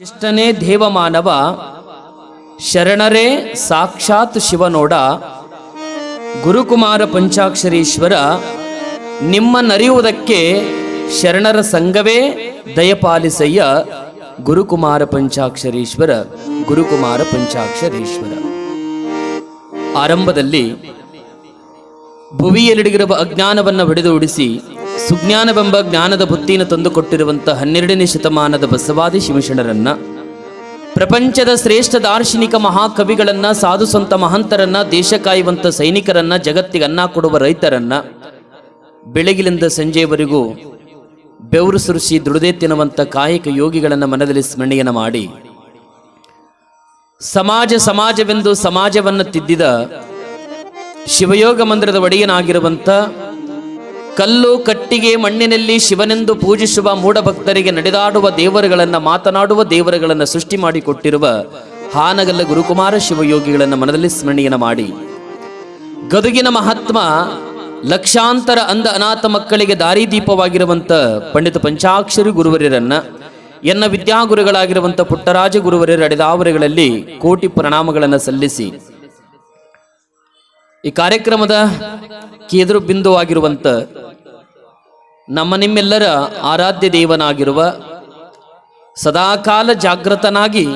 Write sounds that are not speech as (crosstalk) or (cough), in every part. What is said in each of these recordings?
ಇಷ್ಟನೇ ದೇವಮಾನವ ಶರಣರೇ ಸಾಕ್ಷಾತ್ ಶಿವನೋಡ, ಗುರುಕುಮಾರ ಪಂಚಾಕ್ಷರೀಶ್ವರ, ನಿಮ್ಮ ನರಿಯುವುದಕ್ಕೆ ಶರಣರ ಸಂಘವೇ ದಯಪಾಲಿಸಯ್ಯ ಗುರುಕುಮಾರ ಪಂಚಾಕ್ಷರೀಶ್ವರ ಗುರುಕುಮಾರ ಪಂಚಾಕ್ಷರೀಶ್ವರ. ಆರಂಭದಲ್ಲಿ ಭುವಿಯಲ್ಲಿಡಿಗಿರುವ ಅಜ್ಞಾನವನ್ನು ಹೊಡೆದು ಉಡಿಸಿ ಸುಜ್ಞಾನವೆಂಬ ಜ್ಞಾನದ ಬುತ್ತಿನ ತಂದುಕೊಟ್ಟಿರುವಂಥ ಹನ್ನೆರಡನೇ ಶತಮಾನದ ಬಸವಾದಿ ಶಿವಶರಣರನ್ನ, ಪ್ರಪಂಚದ ಶ್ರೇಷ್ಠ ದಾರ್ಶನಿಕ ಮಹಾಕವಿಗಳನ್ನ, ಸಾಧು ಸಂತ ಮಹಂತರನ್ನ, ದೇಶ ಕಾಯುವಂಥ ಸೈನಿಕರನ್ನ, ಜಗತ್ತಿಗೆ ಅನ್ನ ಕೊಡುವ ರೈತರನ್ನ ಬೆಳಗಿಲಿಂದ ಸಂಜೆಯವರೆಗೂ ಬೆವರು ಸುರಿಸಿ ದುಡಿದೇ ತಿನ್ನುವಂಥ ಕಾಯಕ ಯೋಗಿಗಳನ್ನ ಮನದಲ್ಲಿ ಸ್ಮರಣೆಯನ್ನು ಮಾಡಿ, ಸಮಾಜ ಸಮಾಜವೆಂದು ಸಮಾಜವನ್ನು ತಿದ್ದಿದ ಶಿವಯೋಗ ಮಂದಿರದ ಒಡೆಯನಾಗಿರುವಂಥ ಕಲ್ಲು ಕಟ್ಟಿಗೆ ಮಣ್ಣಿನಲ್ಲಿ ಶಿವನೆಂದು ಪೂಜಿಸುವ ಮೂಢಭಕ್ತರಿಗೆ ನಡೆದಾಡುವ ದೇವರುಗಳನ್ನು, ಮಾತನಾಡುವ ದೇವರುಗಳನ್ನು ಸೃಷ್ಟಿ ಮಾಡಿಕೊಟ್ಟಿರುವ ಹಾನಗಲ್ಲ ಗುರುಕುಮಾರ ಶಿವಯೋಗಿಗಳನ್ನು ಮನದಲ್ಲಿ ಸ್ಮರಣೆಯನ್ನು ಮಾಡಿ. ಗದುಗಿನ ಮಹಾತ್ಮ ಲಕ್ಷಾಂತರ ಅಂಧ ಅನಾಥ ಮಕ್ಕಳಿಗೆ ದಾರಿದೀಪವಾಗಿರುವಂಥ ಪಂಡಿತ ಪಂಚಾಕ್ಷರಿ ಗುರುವರಿಯರನ್ನ, ಎನ್ನ ವಿದ್ಯಾಗುರುಗಳಾಗಿರುವಂಥ ಪುಟ್ಟರಾಜ ಗುರುವರ್ಯರ ಅಡೆದಾವರೆಗಳಲ್ಲಿ ಕೋಟಿ ಪ್ರಣಾಮಗಳನ್ನು ಸಲ್ಲಿಸಿ. ಈ ಕಾರ್ಯಕ್ರಮದ ಕೇದ್ರು ಬಿಂದುವಾಗಿರುವಂಥ ನಮ್ಮ ನಿಮ್ಮೆಲ್ಲರ ಆರಾಧ್ಯ ದೇವನಾಗಿರುವ ಸದಾಕಾಲ ಜಾಗೃತನಾಗಿ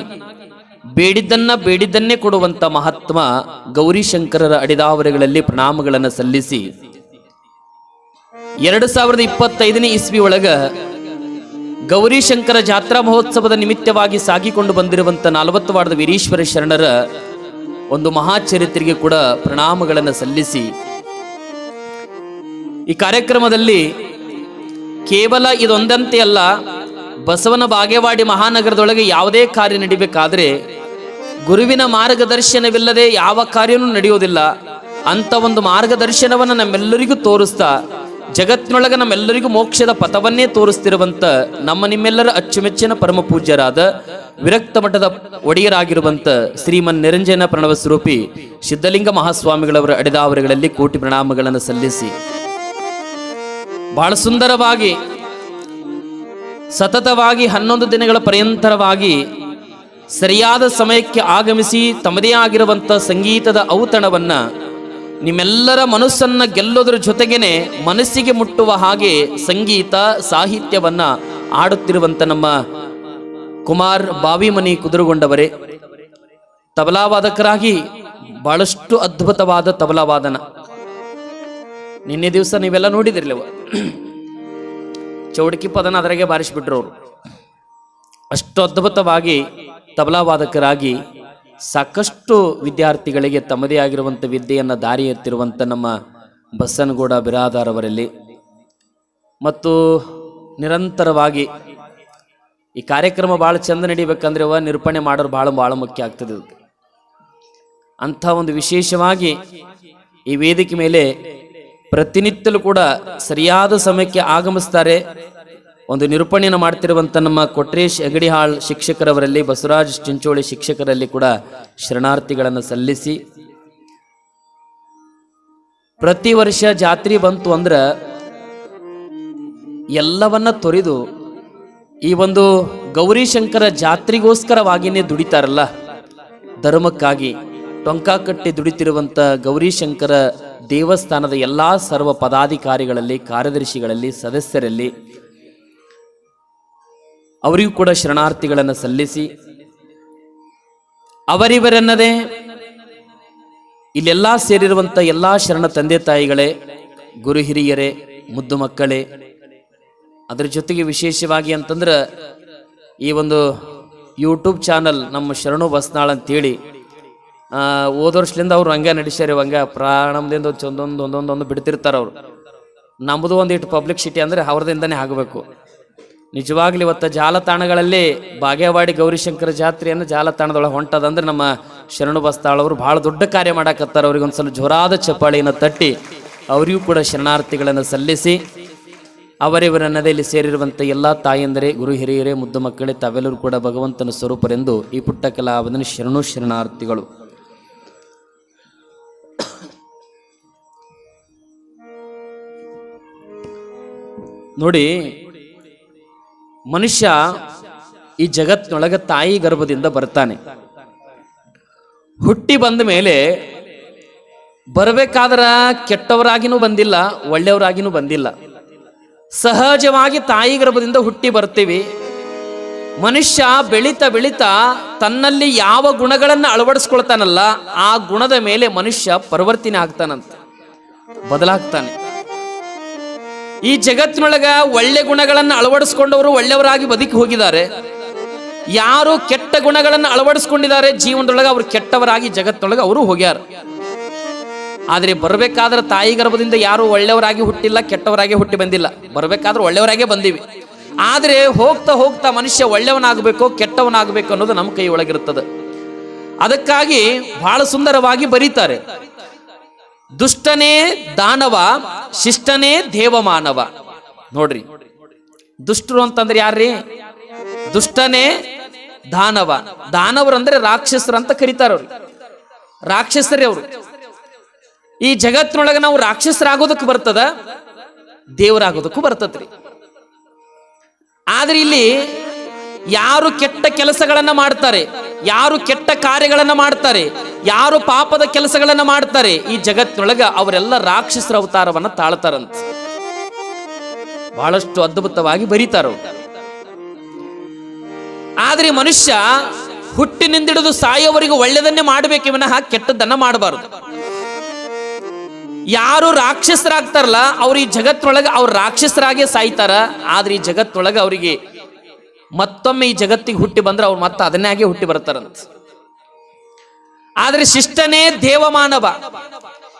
ಬೇಡಿದ್ದನ್ನ ಬೇಡಿದ್ದನ್ನೇ ಕೊಡುವಂಥ ಮಹಾತ್ಮ ಗೌರಿಶಂಕರರ ಅಡಿದಾವರೆಗಳಲ್ಲಿ ಪ್ರಣಾಮಗಳನ್ನು ಸಲ್ಲಿಸಿ ಎರಡು ಸಾವಿರದ ಇಪ್ಪತ್ತೈದನೇ ಇಸ್ವಿ ಒಳಗ ಗೌರಿಶಂಕರ ಜಾತ್ರಾ ಮಹೋತ್ಸವದ ನಿಮಿತ್ತವಾಗಿ ಸಾಗಿಕೊಂಡು ಬಂದಿರುವಂಥ ನಲವತ್ತು ವಾರದ ವೀರೀಶ್ವರ ಶರಣರ ಒಂದು ಮಹಾಚರಿತ್ರೆಗೆ ಕೂಡ ಪ್ರಣಾಮಗಳನ್ನು ಸಲ್ಲಿಸಿ ಈ ಕಾರ್ಯಕ್ರಮದಲ್ಲಿ ಕೇವಲ ಇದೊಂದಂತೆ ಅಲ್ಲ, ಬಸವನ ಬಾಗೇವಾಡಿ ಮಹಾನಗರದೊಳಗೆ ಯಾವುದೇ ಕಾರ್ಯ ನಡಿಬೇಕಾದ್ರೆ ಗುರುವಿನ ಮಾರ್ಗದರ್ಶನವಿಲ್ಲದೆ ಯಾವ ಕಾರ್ಯನೂ ನಡೆಯೋದಿಲ್ಲ ಅಂತ ಒಂದು ಮಾರ್ಗದರ್ಶನವನ್ನು ನಮ್ಮೆಲ್ಲರಿಗೂ ತೋರಿಸ್ತಾ, ಜಗತ್ತಿನೊಳಗೆ ನಮ್ಮೆಲ್ಲರಿಗೂ ಮೋಕ್ಷದ ಪಥವನ್ನೇ ತೋರಿಸ್ತಿರುವಂತ ನಮ್ಮ ನಿಮ್ಮೆಲ್ಲರ ಅಚ್ಚುಮೆಚ್ಚಿನ ಪರಮ ಪೂಜ್ಯರಾದ ವಿರಕ್ತ ಮಠದ ಒಡೆಯರಾಗಿರುವಂತ ಶ್ರೀಮನ್ ನಿರಂಜನ ಪ್ರಣವ ಸ್ವರೂಪಿ ಸಿದ್ಧಲಿಂಗ ಮಹಾಸ್ವಾಮಿಗಳವರ ಅಡೆದಾವರಿಗಳಲ್ಲಿ ಕೋಟಿ ಪ್ರಣಾಮಗಳನ್ನು ಸಲ್ಲಿಸಿ ಬಹಳ ಸುಂದರವಾಗಿ, ಸತತವಾಗಿ ಹನ್ನೊಂದು ದಿನಗಳ ಪರ್ಯಂತರವಾಗಿ ಸರಿಯಾದ ಸಮಯಕ್ಕೆ ಆಗಮಿಸಿ ತಮ್ಮದೇ ಆಗಿರುವಂಥ ಸಂಗೀತದ ಔತಣವನ್ನು ನಿಮ್ಮೆಲ್ಲರ ಮನಸ್ಸನ್ನ ಗೆಲ್ಲೋದ್ರ ಜೊತೆಗೇನೆ ಮನಸ್ಸಿಗೆ ಮುಟ್ಟುವ ಹಾಗೆ ಸಂಗೀತ, ಸಾಹಿತ್ಯವನ್ನ ಆಡುತ್ತಿರುವಂಥ ನಮ್ಮ ಕುಮಾರ್ ಬಾವಿಮನಿ ಕುದುರುಗೊಂಡವರೇ. ತಬಲಾವಾದಕರಾಗಿ ಬಹಳಷ್ಟು ಅದ್ಭುತವಾದ ತಬಲಾವಾದನ. ನಿನ್ನೆ ದಿವಸ ನೀವೆಲ್ಲ ನೋಡಿದಿರ್ಲಿವ (clears throat) ಚೌಡಕಿ ಪದನ ಅದರಾಗೆ ಬಾರಿಸಿಬಿಟ್ರು ಅವರು. ಅಷ್ಟು ಅದ್ಭುತವಾಗಿ ತಬಲಾವಾದಕರಾಗಿ ಸಾಕಷ್ಟು ವಿದ್ಯಾರ್ಥಿಗಳಿಗೆ ತಮ್ಮದೇ ಆಗಿರುವಂಥ ವಿದ್ಯೆಯನ್ನು ದಾರಿ ಎತ್ತಿರುವಂಥ ನಮ್ಮ ಬಸನಗೌಡ ಬಿರಾದಾರ್ ಅವರಲ್ಲಿ. ಮತ್ತು ನಿರಂತರವಾಗಿ ಈ ಕಾರ್ಯಕ್ರಮ ಭಾಳ ಚಂದ ನಡಿಬೇಕಂದ್ರೆ ನಿರೂಪಣೆ ಮಾಡೋರು ಭಾಳ ಭಾಳ ಮುಖ್ಯ ಆಗ್ತದೆ ಅಂಥ ಒಂದು ವಿಶೇಷವಾಗಿ ಈ ವೇದಿಕೆ ಮೇಲೆ ಪ್ರತಿನಿತ್ಯಲೂ ಕೂಡ ಸರಿಯಾದ ಸಮಯಕ್ಕೆ ಆಗಮಿಸ್ತಾರೆ. ಒಂದು ನಿರೂಪಣೆಯನ್ನು ಮಾಡ್ತಿರುವಂಥ ನಮ್ಮ ಕೊಟ್ರೇಶ್ ಹೆಗಡಿಹಾಳ್ ಶಿಕ್ಷಕರವರಲ್ಲಿ, ಬಸವರಾಜ್ ಚಿಂಚೋಳಿ ಶಿಕ್ಷಕರಲ್ಲಿ ಕೂಡ ಶರಣಾರ್ಥಿಗಳನ್ನು ಸಲ್ಲಿಸಿ. ಪ್ರತಿ ವರ್ಷ ಜಾತ್ರೆ ಬಂತು ಅಂದ್ರೆ ಎಲ್ಲವನ್ನ ತೊರೆದು ಈ ಒಂದು ಗೌರಿಶಂಕರ ಜಾತ್ರೆಗೋಸ್ಕರವಾಗಿಯೇ ದುಡಿತಾರಲ್ಲ. ಧರ್ಮಕ್ಕಾಗಿ ಟೊಂಕ ಕಟ್ಟಿ ದುಡಿತಿರುವಂಥ ಗೌರಿಶಂಕರ ದೇವಸ್ಥಾನದ ಎಲ್ಲ ಸರ್ವ ಪದಾಧಿಕಾರಿಗಳಲ್ಲಿ, ಕಾರ್ಯದರ್ಶಿಗಳಲ್ಲಿ, ಸದಸ್ಯರಲ್ಲಿ ಅವರಿಗೂ ಕೂಡ ಶರಣಾರ್ಥಿಗಳನ್ನು ಸಲ್ಲಿಸಿ, ಅವರಿವರೆನ್ನದೇ ಇಲ್ಲೆಲ್ಲ ಸೇರಿರುವಂಥ ಎಲ್ಲ ಶರಣ ತಂದೆ ತಾಯಿಗಳೇ, ಗುರು ಹಿರಿಯರೇ, ಮುದ್ದು ಮಕ್ಕಳೇ, ಅದರ ಜೊತೆಗೆ ವಿಶೇಷವಾಗಿ ಅಂತಂದ್ರೆ ಈ ಒಂದು ಯೂಟ್ಯೂಬ್ ಚಾನಲ್ ನಮ್ಮ ಶರಣು ಬಸ್ನಾಳ್ ಅಂತೇಳಿ ಹೋದ ವರ್ಷದಿಂದ ಅವ್ರು ಹಂಗೆ ನಡೆಸ್ಯಾರ ಹಂಗೆ. ಪ್ರಾಣದಿಂದ ಒಂದೊಂದು ಒಂದೊಂದು ಒಂದು ಬಿಡ್ತಿರ್ತಾರೆ ಅವರು. ನಮ್ಮದು ಒಂದಿಟ್ಟು ಪಬ್ಲಿಸಿಟಿ ಅಂದರೆ ಅವ್ರದಿಂದನೇ ಆಗಬೇಕು. ನಿಜವಾಗ್ಲಿ ಇವತ್ತು ಜಾಲತಾಣಗಳಲ್ಲಿ ಬಾಗೇವಾಡಿ ಗೌರಿಶಂಕರ ಜಾತ್ರೆಯನ್ನು ಜಾಲತಾಣದೊಳಗೆ ಹೊಂಟದಂದ್ರೆ ನಮ್ಮ ಶರಣು ಬಸ್ತಾಳವರು ಭಾಳ ದೊಡ್ಡ ಕಾರ್ಯ ಮಾಡಕತ್ತಾರೆ. ಅವ್ರಿಗೆ ಒಂದ್ಸಲ ಜೋರಾದ ಚಪ್ಪಾಳಿಯನ್ನು ತಟ್ಟಿ ಅವರಿಗೂ ಕೂಡ ಶರಣಾರ್ಥಿಗಳನ್ನು ಸಲ್ಲಿಸಿ ಅವರಿವರ ನದಿಯಲ್ಲಿ ಸೇರಿರುವಂಥ ಎಲ್ಲ ತಾಯಂದರೆ, ಗುರು ಹಿರಿಯರೇ, ಮುದ್ದು ಮಕ್ಕಳೇ, ತಾವೆಲ್ಲರೂ ಕೂಡ ಭಗವಂತನ ಸ್ವರೂಪರೆಂದು ಈ ಪುಟ್ಟ ಕಲಾವಿದನ ಶರಣು ಶರಣಾರ್ಥಿಗಳು. ನೋಡಿ, ಮನುಷ್ಯ ಈ ಜಗತ್ತಿನೊಳಗೆ ತಾಯಿ ಗರ್ಭದಿಂದ ಬರ್ತಾನೆ. ಹುಟ್ಟಿ ಬಂದ ಮೇಲೆ ಬರಬೇಕಾದ್ರ ಕೆಟ್ಟವರಾಗಿನೂ ಬಂದಿಲ್ಲ, ಒಳ್ಳೆಯವರಾಗಿನೂ ಬಂದಿಲ್ಲ. ಸಹಜವಾಗಿ ತಾಯಿ ಗರ್ಭದಿಂದ ಹುಟ್ಟಿ ಬರ್ತೀವಿ. ಮನುಷ್ಯ ಬೆಳಿತಾ ಬೆಳಿತಾ ತನ್ನಲ್ಲಿ ಯಾವ ಗುಣಗಳನ್ನು ಅಳವಡಿಸ್ಕೊಳ್ತಾನಲ್ಲ, ಆ ಗುಣದ ಮೇಲೆ ಮನುಷ್ಯ ಪರಿವರ್ತನೆ ಆಗ್ತಾನಂತ, ಬದಲಾಗ್ತಾನೆ. ಈ ಜಗತ್ತಿನೊಳಗ ಒಳ್ಳೆ ಗುಣಗಳನ್ನು ಅಳವಡಿಸ್ಕೊಂಡವರು ಒಳ್ಳೆಯವರಾಗಿ ಬದುಕಿ ಹೋಗಿದ್ದಾರೆ. ಯಾರು ಕೆಟ್ಟ ಗುಣಗಳನ್ನು ಅಳವಡಿಸ್ಕೊಂಡಿದ್ದಾರೆ ಜೀವನದೊಳಗೆ ಅವರು ಕೆಟ್ಟವರಾಗಿ ಜಗತ್ತೊಳಗೆ ಅವರು ಹೋಗ್ಯಾರ. ಆದರೆ ಬರಬೇಕಾದ್ರೆ ತಾಯಿ ಗರ್ಭದಿಂದ ಯಾರು ಒಳ್ಳೆಯವರಾಗಿ ಹುಟ್ಟಿಲ್ಲ, ಕೆಟ್ಟವರಾಗಿ ಹುಟ್ಟಿ ಬಂದಿಲ್ಲ. ಬರಬೇಕಾದ್ರೆ ಒಳ್ಳೆಯವರಾಗೇ ಬಂದೀವಿ. ಆದರೆ ಹೋಗ್ತಾ ಹೋಗ್ತಾ ಮನುಷ್ಯ ಒಳ್ಳೆಯವನಾಗಬೇಕು, ಕೆಟ್ಟವನಾಗಬೇಕು ಅನ್ನೋದು ನಮ್ಮ ಕೈ ಒಳಗಿರುತ್ತದೆ ಅದಕ್ಕಾಗಿ ಬಹಳ ಸುಂದರವಾಗಿ ಬರೀತಾರೆ. ದುಷ್ಟನೇ ದಾನವ, ಶಿಷ್ಟನೇ ದೇವಮಾನವ ನೋಡ್ರಿ. ದುಷ್ಟರು ಅಂತಂದ್ರೆ ಯಾರ್ರಿ? ದುಷ್ಟನೇ ದಾನವ. ದಾನವರು ಅಂದ್ರೆ ರಾಕ್ಷಸರು ಅಂತ ಕರೀತಾರವ್ರು ರಾಕ್ಷಸರೇ ಅವರು. ಈ ಜಗತ್ತಿನೊಳಗೆ ನಾವು ರಾಕ್ಷಸರಾಗೋದಕ್ಕೂ ಬರ್ತದ? ದೇವರಾಗೋದಕ್ಕೂ ಬರ್ತದ್ರಿ. ಆದ್ರೆ ಇಲ್ಲಿ ಯಾರು ಕೆಟ್ಟ ಕೆಲಸಗಳನ್ನ ಮಾಡ್ತಾರೆ, ಯಾರು ಕೆಟ್ಟ ಕಾರ್ಯಗಳನ್ನ ಮಾಡ್ತಾರೆ ಯಾರು ಪಾಪದ ಕೆಲಸಗಳನ್ನು ಮಾಡ್ತಾರೆ ಈ ಜಗತ್ತಿನೊಳಗೆ ಅವರೆಲ್ಲ ರಾಕ್ಷಸರ ಅವತಾರವನ್ನ ತಾಳ್ತಾರಂತ. ಬಹಳಷ್ಟು ಅದ್ಭುತವಾಗಿ ಬರೀತಾರ ಆದ್ರೆ ಮನುಷ್ಯ ಹುಟ್ಟಿನಿಂದ ಮನುಷ್ಯ ಹುಟ್ಟಿನಿಂದಿಡಿದು ಸಾಯೋವರೆಗೂ ಒಳ್ಳೆಯದನ್ನೇ ಮಾಡಬೇಕು ವಿನಃ ಕೆಟ್ಟದನ್ನ ಮಾಡಬಾರದು. ಯಾರು ರಾಕ್ಷಸರಾಗ್ತಾರಲ್ಲ, ಅವ್ರ ಈ ಜಗತ್ತೊಳಗೆ ಅವ್ರು ರಾಕ್ಷಸರಾಗೇ ಸಾಯ್ತಾರ, ಆದ್ರೆ ಈ ಜಗತ್ತೊಳಗೆ ಅವರಿಗೆ ಮತ್ತೊಮ್ಮೆ ಈ ಜಗತ್ತಿಗೆ ಹುಟ್ಟಿ ಬಂದ್ರೆ ಅವ್ರು ಮತ್ತೆ ಅದನ್ನೇ ಹುಟ್ಟಿ ಬರ್ತಾರಂತ. ಆದ್ರೆ ಶಿಷ್ಟನೇ ದೇವಮಾನವ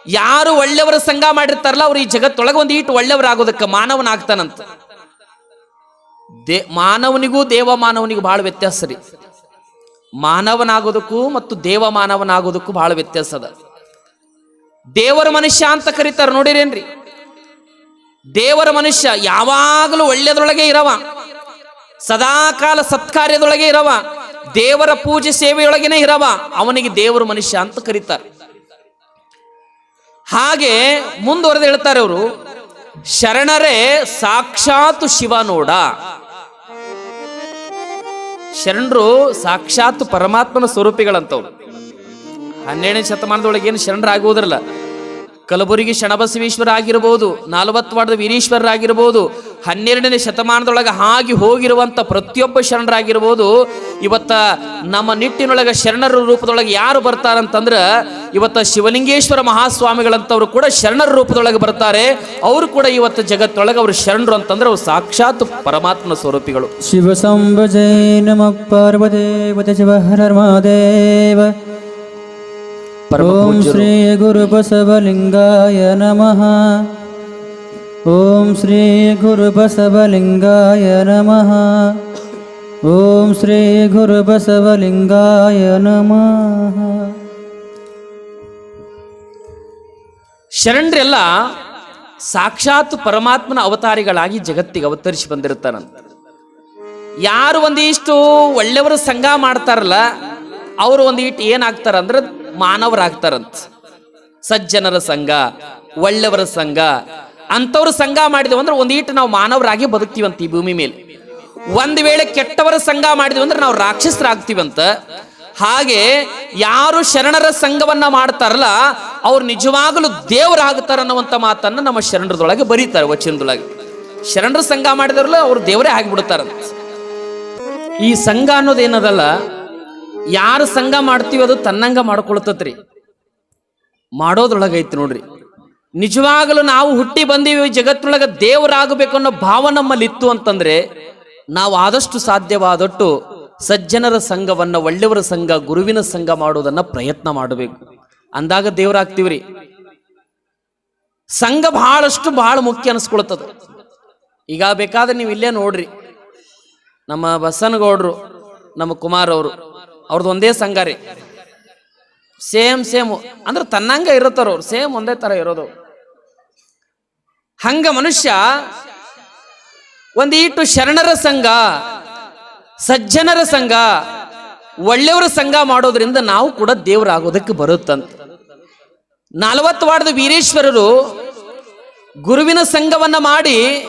ಯಾರು ಒಳ್ಳೆಯವರ ಸಂಘ ಮಾಡಿರ್ತಾರಲ್ಲ, ಅವ್ರು ಈ ಜಗತ್ತೊಳಗೆ ಒಂದು ಈಟು ಒಳ್ಳೆಯವರಾಗೋದಕ್ಕೆ ಮಾನವನಾಗ್ತಾನಂತ. ದೇ, ಮಾನವನಿಗೂ ದೇವ ಮಾನವನಿಗೂ ಬಹಳ ವ್ಯತ್ಯಾಸ ರೀ. ಮಾನವನಾಗೋದಕ್ಕೂ ಮತ್ತು ದೇವ ಮಾನವನಾಗೋದಕ್ಕೂ ಬಹಳ ವ್ಯತ್ಯಾಸ ಅದ. ದೇವರ ಮನುಷ್ಯ ಅಂತ ಕರೀತಾರೆ, ನೋಡಿರೇನ್ರಿ? ದೇವರ ಮನುಷ್ಯ ಯಾವಾಗಲೂ ಒಳ್ಳೆಯದ್ರೊಳಗೆ ಇರವ. ಸದಾಕಾಲ ಸತ್ಕಾರ್ಯದೊಳಗೆ ಇರವ. ದೇವರ ಪೂಜೆ ಸೇವೆಯೊಳಗೇನೆ ಇರವ. ಅವನಿಗೆ ದೇವರ ಮನುಷ್ಯ ಅಂತ ಕರೀತಾರೆ. ಹಾಗೆ ಮುಂದುವರೆದು ಹೇಳ್ತಾರೆ ಅವರು, ಶರಣರೇ ಸಾಕ್ಷಾತ್ ಶಿವ ನೋಡ. ಶರಣರು ಸಾಕ್ಷಾತ್ ಪರಮಾತ್ಮನ ಸ್ವರೂಪಿಗಳಂತವ್ರು. ಹನ್ನೆರಡನೇ ಶತಮಾನದೊಳಗೆ ಏನು ಶರಣರಾಗುವುದಿಲ್ಲ ಕಲಬುರಗಿ ಶಣಬಸವೇಶ್ವರ ಆಗಿರ್ಬೋದು ನಾಲ್ವತ್ವಾಡದ ವೀರೀಶ್ವರರಾಗಿರ್ಬೋದು ಹನ್ನೆರಡನೇ ಶತಮಾನದೊಳಗೆ ಹಾಗೆ ಹೋಗಿರುವಂಥ ಪ್ರತಿಯೊಬ್ಬ ಶರಣರಾಗಿರ್ಬೋದು, ಇವತ್ತ ನಮ್ಮ ನಿಟ್ಟಿನೊಳಗೆ ಶರಣರ ರೂಪದೊಳಗೆ ಯಾರು ಬರ್ತಾರಂತಂದ್ರೆ, ಇವತ್ತ ಶಿವಲಿಂಗೇಶ್ವರ ಮಹಾಸ್ವಾಮಿಗಳಂಥವ್ರು ಕೂಡ ಶರಣರ ರೂಪದೊಳಗೆ ಬರ್ತಾರೆ. ಅವರು ಕೂಡ ಇವತ್ತು ಜಗತ್ತೊಳಗೆ ಅವರು ಶರಣರು ಅಂತಂದ್ರೆ ಅವರು ಸಾಕ್ಷಾತ್ ಪರಮಾತ್ಮನ ಸ್ವರೂಪಿಗಳು. ಶಿವ ಸಂಭಜೈ ನಮ ಪಾರ್ವದೇವ ಶಿವ ಹರ ಓಂ ಶ್ರೀ ಗುರುಬಸವಲಿಂಗಾಯ ನಮಃ. ಓಂ ಶ್ರೀ ಗುರುಬಸವಲಿಂಗಾಯ ನಮಃ. ಓಂ ಶ್ರೀ ಗುರುಬಸವಲಿಂಗಾಯ ನಮಃ. ಶರಣರೆಲ್ಲ ಸಾಕ್ಷಾತ್ ಪರಮಾತ್ಮನ ಅವತಾರಿಗಳಾಗಿ ಜಗತ್ತಿಗೆ ಅವತರಿಸಿ ಬಂದಿರ್ತಾರಂತ ಯಾರು ಒಂದಿಷ್ಟು ಒಳ್ಳೆಯವರು ಸಂಘ ಮಾಡ್ತಾರಲ್ಲ ಅವರು ಒಂದಿಟ್ಟು ಏನಾಗ್ತಾರಂದ್ರೆ ಮಾನವರಾಗ್ತಾರಂತ. ಸಜ್ಜನರ ಸಂಘ ಒಳ್ಳೆಯವರ ಸಂಘ, ಅಂಥವ್ರ ಸಂಘ ಮಾಡಿದೆವು ಅಂದ್ರೆ ಒಂದೀಟು ನಾವು ಮಾನವರಾಗಿ ಬದುಕ್ತೀವಂತ ಈ ಭೂಮಿ ಮೇಲೆ. ಒಂದ್ ವೇಳೆ ಕೆಟ್ಟವರ ಸಂಘ ಮಾಡಿದ್ವಿ ಅಂದ್ರೆ ನಾವು ರಾಕ್ಷಸರಾಗ್ತೀವಂತ. ಹಾಗೆ ಯಾರು ಶರಣರ ಸಂಘವನ್ನ ಮಾಡ್ತಾರಲ್ಲ, ಅವ್ರು ನಿಜವಾಗಲೂ ದೇವರಾಗ್ತಾರ ಅನ್ನುವಂಥ ಮಾತನ್ನ ನಮ್ಮ ಶರಣರದೊಳಗೆ ಬರೀತಾರೆ ವಚನದೊಳಗೆ. ಶರಣರ ಸಂಘ ಮಾಡಿದವ್ರಲ್ಲ ಅವ್ರು ದೇವರೇ ಆಗಿಬಿಡ್ತಾರಂತ. ಈ ಸಂಘ ಅನ್ನೋದೇನದಲ್ಲ ಯಾರು ಸಂಘ ಮಾಡ್ತೀವಿ ಅದು ತನ್ನಂಗ ಮಾಡ್ಕೊಳ್ತತ್ರಿ. ಮಾಡೋದ್ರೊಳಗೈತಿ ನೋಡ್ರಿ. ನಿಜವಾಗಲೂ ನಾವು ಹುಟ್ಟಿ ಬಂದೀವಿ ಜಗತ್ತಿನೊಳಗೆ ದೇವರಾಗಬೇಕು ಅನ್ನೋ ಭಾವ ನಮ್ಮಲ್ಲಿ ಇತ್ತು ಅಂತಂದ್ರೆ, ನಾವು ಆದಷ್ಟು ಸಾಧ್ಯವಾದಟ್ಟು ಸಜ್ಜನರ ಸಂಘವನ್ನ ಒಳ್ಳೆಯವರ ಸಂಘ, ಗುರುವಿನ ಸಂಘ ಮಾಡೋದನ್ನ ಪ್ರಯತ್ನ ಮಾಡಬೇಕು. ಅಂದಾಗ ದೇವರಾಗ್ತೀವ್ರಿ. ಸಂಘ ಬಹಳಷ್ಟು ಬಹಳ ಮುಖ್ಯ ಅನಿಸ್ಕೊಳ್ತದ. ಈಗ ಬೇಕಾದ್ರೆ ನೀವು ಇಲ್ಲೇ ನೋಡ್ರಿ. ನಮ್ಮ ಬಸನಗೌಡ್ರು, ನಮ್ಮ ಕುಮಾರ್ ಅವರು ಅವ್ರದ್ದು ಒಂದೇ ಸಂಘ ರೀ. Same same. ಅಂದ್ರೆ ತನ್ನಂಗ ಇರುತ್ತಾರ ಅವ್ರು. ಸೇಮ್ ಒಂದೇ ತರ ಇರೋದು. ಹಂಗ ಮನುಷ್ಯ ಒಂದೀಟು ಶರಣರ ಸಂಘ, ಸಜ್ಜನರ ಸಂಘ, ಒಳ್ಳೆಯವರ ಸಂಘ ಮಾಡೋದ್ರಿಂದ ನಾವು ಕೂಡ ದೇವರಾಗೋದಕ್ಕೆ ಬರುತ್ತಂತ. ನಲವತ್ತು ವಾರ್ಡದ ವೀರೇಶ್ವರರು ಗುರುವಿನ ಸಂಘವನ್ನ ಮಾಡಿ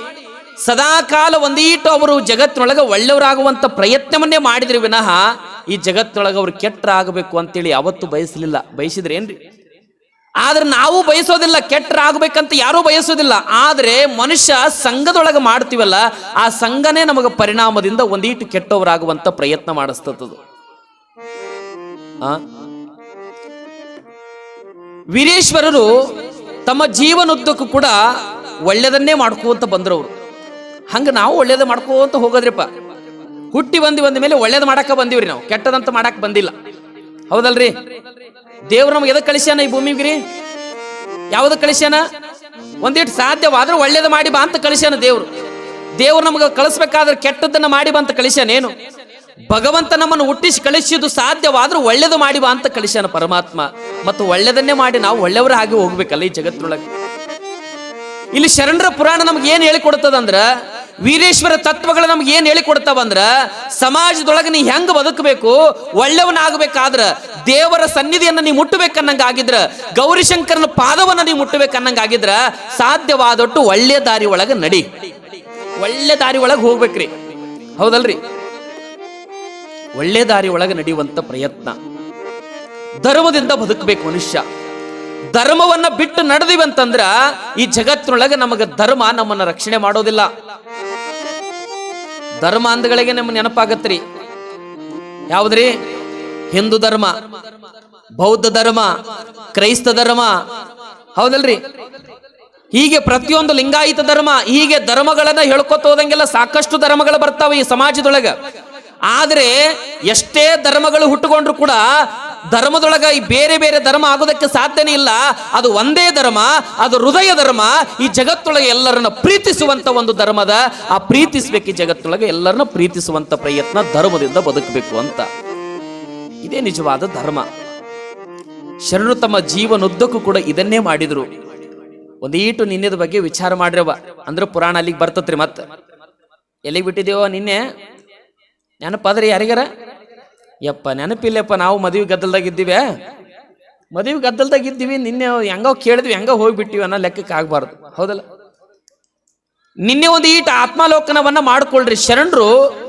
ಸದಾಕಾಲ ಒಂದೀಟು ಅವರು ಜಗತ್ತಿನೊಳಗೆ ಒಳ್ಳೆಯವರಾಗುವಂಥ ಪ್ರಯತ್ನವನ್ನೇ ಮಾಡಿದ್ರು ವಿನಃ ಈ ಜಗತ್ತೊಳಗೆ ಅವ್ರು ಕೆಟ್ಟರಾಗಬೇಕು ಅಂತೇಳಿ ಯಾವತ್ತೂ ಬಯಸಲಿಲ್ಲ. ಬಯಸಿದ್ರೇನ್ರಿ ಆದ್ರೆ ನಾವು ಬಯಸೋದಿಲ್ಲ, ಕೆಟ್ಟರಾಗಬೇಕಂತ ಯಾರೂ ಬಯಸೋದಿಲ್ಲ. ಆದ್ರೆ ಮನುಷ್ಯ ಸಂಘದೊಳಗೆ ಮಾಡ್ತೀವಲ್ಲ, ಆ ಸಂಘನೇ ನಮಗೆ ಪರಿಣಾಮದಿಂದ ಒಂದೀಟು ಕೆಟ್ಟವರಾಗುವಂತ ಪ್ರಯತ್ನ ಮಾಡಿಸ್ತದದು. ವೀರೇಶ್ವರರು ತಮ್ಮ ಜೀವನದ್ದಕ್ಕೂ ಕೂಡ ಒಳ್ಳೆಯದನ್ನೇ ಮಾಡ್ಕೋತ ಬಂದ್ರವ್ರು ಹಂಗ ನಾವು ಒಳ್ಳೇದು ಮಾಡ್ಕೋತ ಹೋಗೋದ್ರಿಪ್ಪ. ಹುಟ್ಟಿ ಬಂದು ಬಂದ ಮೇಲೆ ಒಳ್ಳೇದು ಮಾಡಾಕ ಬಂದಿವ್ರಿ ನಾವು. ಕೆಟ್ಟದಂತ ಮಾಡಕ್ ಬಂದಿಲ್ಲ. ಹೌದಲ್ರಿ? ದೇವ್ರ ನಮ್ಗೆ ಎದಕ್ ಕಳಿಸ್ಯಾನ ಈ ಭೂಮಿಗೆ ರೀ? ಯಾವ್ದಕ್ ಕಳಿಸ್ಯಾನ? ಒಂದಿಟ್ಟು ಸಾಧ್ಯವಾದ್ರೆ ಒಳ್ಳೇದು ಮಾಡಿ ಬಾ ಅಂತ ಕಳಿಸ್ಯಾನ ದೇವ್ರು. ದೇವ್ರು ನಮ್ಗೆ ಕಳಿಸ್ಬೇಕಾದ್ರೆ ಕೆಟ್ಟದನ್ನ ಮಾಡಿ ಬಾ ಅಂತ ಕಳಿಸ್ಯಾನ ಏನು? ಭಗವಂತ ನಮ್ಮನ್ನು ಹುಟ್ಟಿಸಿ ಕಳಿಸಿದ್ದು ಸಾಧ್ಯವಾದ್ರೂ ಒಳ್ಳೇದು ಮಾಡಿ ಬಾ ಅಂತ ಕಳಿಸ್ಯಾನ ಪರಮಾತ್ಮ. ಮತ್ತು ಒಳ್ಳೇದನ್ನೇ ಮಾಡಿ ನಾವು ಒಳ್ಳೆಯವರ ಹಾಗೆ ಹೋಗ್ಬೇಕಲ್ಲ ಈ ಜಗತ್ತಿನೊಳಗೆ. ಇಲ್ಲಿ ಶರಣರ ಪುರಾಣ ನಮ್ಗೆ ಏನ್ ಹೇಳಿಕೊಡ್ತದಂದ್ರ ವೀರೇಶ್ವರ ತತ್ವಗಳು ನಮ್ಗೆ ಏನ್ ಹೇಳಿಕೊಡ್ತಾವಂದ್ರ ಸಮಾಜದೊಳಗೆ ನೀ ಹೆಂಗ್ ಬದುಕಬೇಕು ಒಳ್ಳೆಯವನಾಗಬೇಕಾದ್ರ ದೇವರ ಸನ್ನಿಧಿಯನ್ನ ನೀವು ಮುಟ್ಟಬೇಕನ್ನಂಗ ಆಗಿದ್ರ ಗೌರಿಶಂಕರನ ಪಾದವನ್ನ ನೀ ಮುಟ್ಟಬೇಕನ್ನಂಗ ಆಗಿದ್ರ ಸಾಧ್ಯವಾದೊಟ್ಟು ಒಳ್ಳೆ ದಾರಿ ಒಳಗೆ ನಡಿ. ಒಳ್ಳೆ ದಾರಿ ಒಳಗೆ ಹೋಗ್ಬೇಕ್ರಿ. ಹೌದಲ್ರಿ? ಒಳ್ಳೆ ದಾರಿ ಒಳಗೆ ನಡೆಯುವಂತ ಪ್ರಯತ್ನ. ಧರ್ಮದಿಂದ ಬದುಕಬೇಕು ಮನುಷ್ಯ. ಧರ್ಮವನ್ನ ಬಿಟ್ಟು ನಡೆದಿವಂತಂದ್ರ ಈ ಜಗತ್ತಿನೊಳಗೆ ನಮಗೆ ಧರ್ಮ ನಮ್ಮನ್ನ ರಕ್ಷಣೆ ಮಾಡೋದಿಲ್ಲ. ಧರ್ಮ ಅಂದಗಳಿಗೆ ನಿಮ್ಗೆ ನೆನಪಾಗತ್ರಿ. ಯಾವ್ದ್ರಿ? ಹಿಂದೂ ಧರ್ಮ, ಬೌದ್ಧ ಧರ್ಮ, ಕ್ರೈಸ್ತ ಧರ್ಮ. ಹೌದಲ್ರಿ? ಹೀಗೆ ಪ್ರತಿಯೊಂದು ಲಿಂಗಾಯಿತ ಧರ್ಮ, ಹೀಗೆ ಧರ್ಮಗಳನ್ನ ಹೇಳ್ಕೊತ ಹೋದಂಗೆಲ್ಲ ಸಾಕಷ್ಟು ಧರ್ಮಗಳು ಬರ್ತಾವೆ ಈ ಸಮಾಜದೊಳಗ. ಆದ್ರೆ ಎಷ್ಟೇ ಧರ್ಮಗಳು ಹುಟ್ಟುಕೊಂಡ್ರು ಕೂಡ ಧರ್ಮದೊಳಗ ಈ ಬೇರೆ ಬೇರೆ ಧರ್ಮ ಆಗೋದಕ್ಕೆ ಸಾಧ್ಯನೇ ಇಲ್ಲ. ಅದು ಒಂದೇ ಧರ್ಮ, ಅದು ಹೃದಯ ಧರ್ಮ, ಈ ಜಗತ್ತೊಳಗೆ ಎಲ್ಲರನ್ನ ಪ್ರೀತಿಸುವಂತ ಒಂದು ಧರ್ಮದ ಆ ಪ್ರೀತಿಸ್ಬೇಕು ಈ ಜಗತ್ತೊಳಗೆ ಎಲ್ಲರನ್ನ ಪ್ರೀತಿಸುವಂತ ಪ್ರಯತ್ನ ಧರ್ಮದಿಂದ ಬದುಕಬೇಕು ಅಂತ. ಇದೇ ನಿಜವಾದ ಧರ್ಮ. ಶರಣರು ತಮ್ಮ ಜೀವನುದ್ದಕ್ಕೂ ಕೂಡ ಇದನ್ನೇ ಮಾಡಿದ್ರು. ಒಂದೀಟು ನಿನ್ನೆದ ಬಗ್ಗೆ ವಿಚಾರ ಮಾಡ್ರವ ಅಂದ್ರೆ ಪುರಾಣ ಅಲ್ಲಿಗೆ ಬರ್ತತ್ರಿ ಮತ್ತೆ ಎಲ್ಲಿಗೆ ಬಿಟ್ಟಿದೇವೋ ನಿನ್ನೆ? ನೆನಪಾದ್ರೆ ಯಾರಿಗಾರ? ಯಪ್ಪ, ನೆನಪಿಲ್ಲಪ್ಪ, ನಾವು ಮದುವೆ ಗದ್ದಲ್ದಾಗ ಇದ್ದೀವಿ? ಮದುವೆ ಗದ್ದಲ್ದಾಗ ಇದ್ದೀವಿ, ನಿನ್ನೆ ಹೆಂಗೋ ಕೇಳಿದ್ವಿ, ಹೆಂಗೋ ಹೋಗ್ಬಿಟ್ಟಿವಿ ಅನ್ನೋ ಲೆಕ್ಕಕ್ಕೆ ಆಗಬಾರ್ದು. ಹೌದಲ್ಲ? ನಿನ್ನೆ ಒಂದು ಈಟ ಆತ್ಮಾಲೋಕನವನ್ನ ಮಾಡ್ಕೊಳ್ರಿ. ಶರಣರು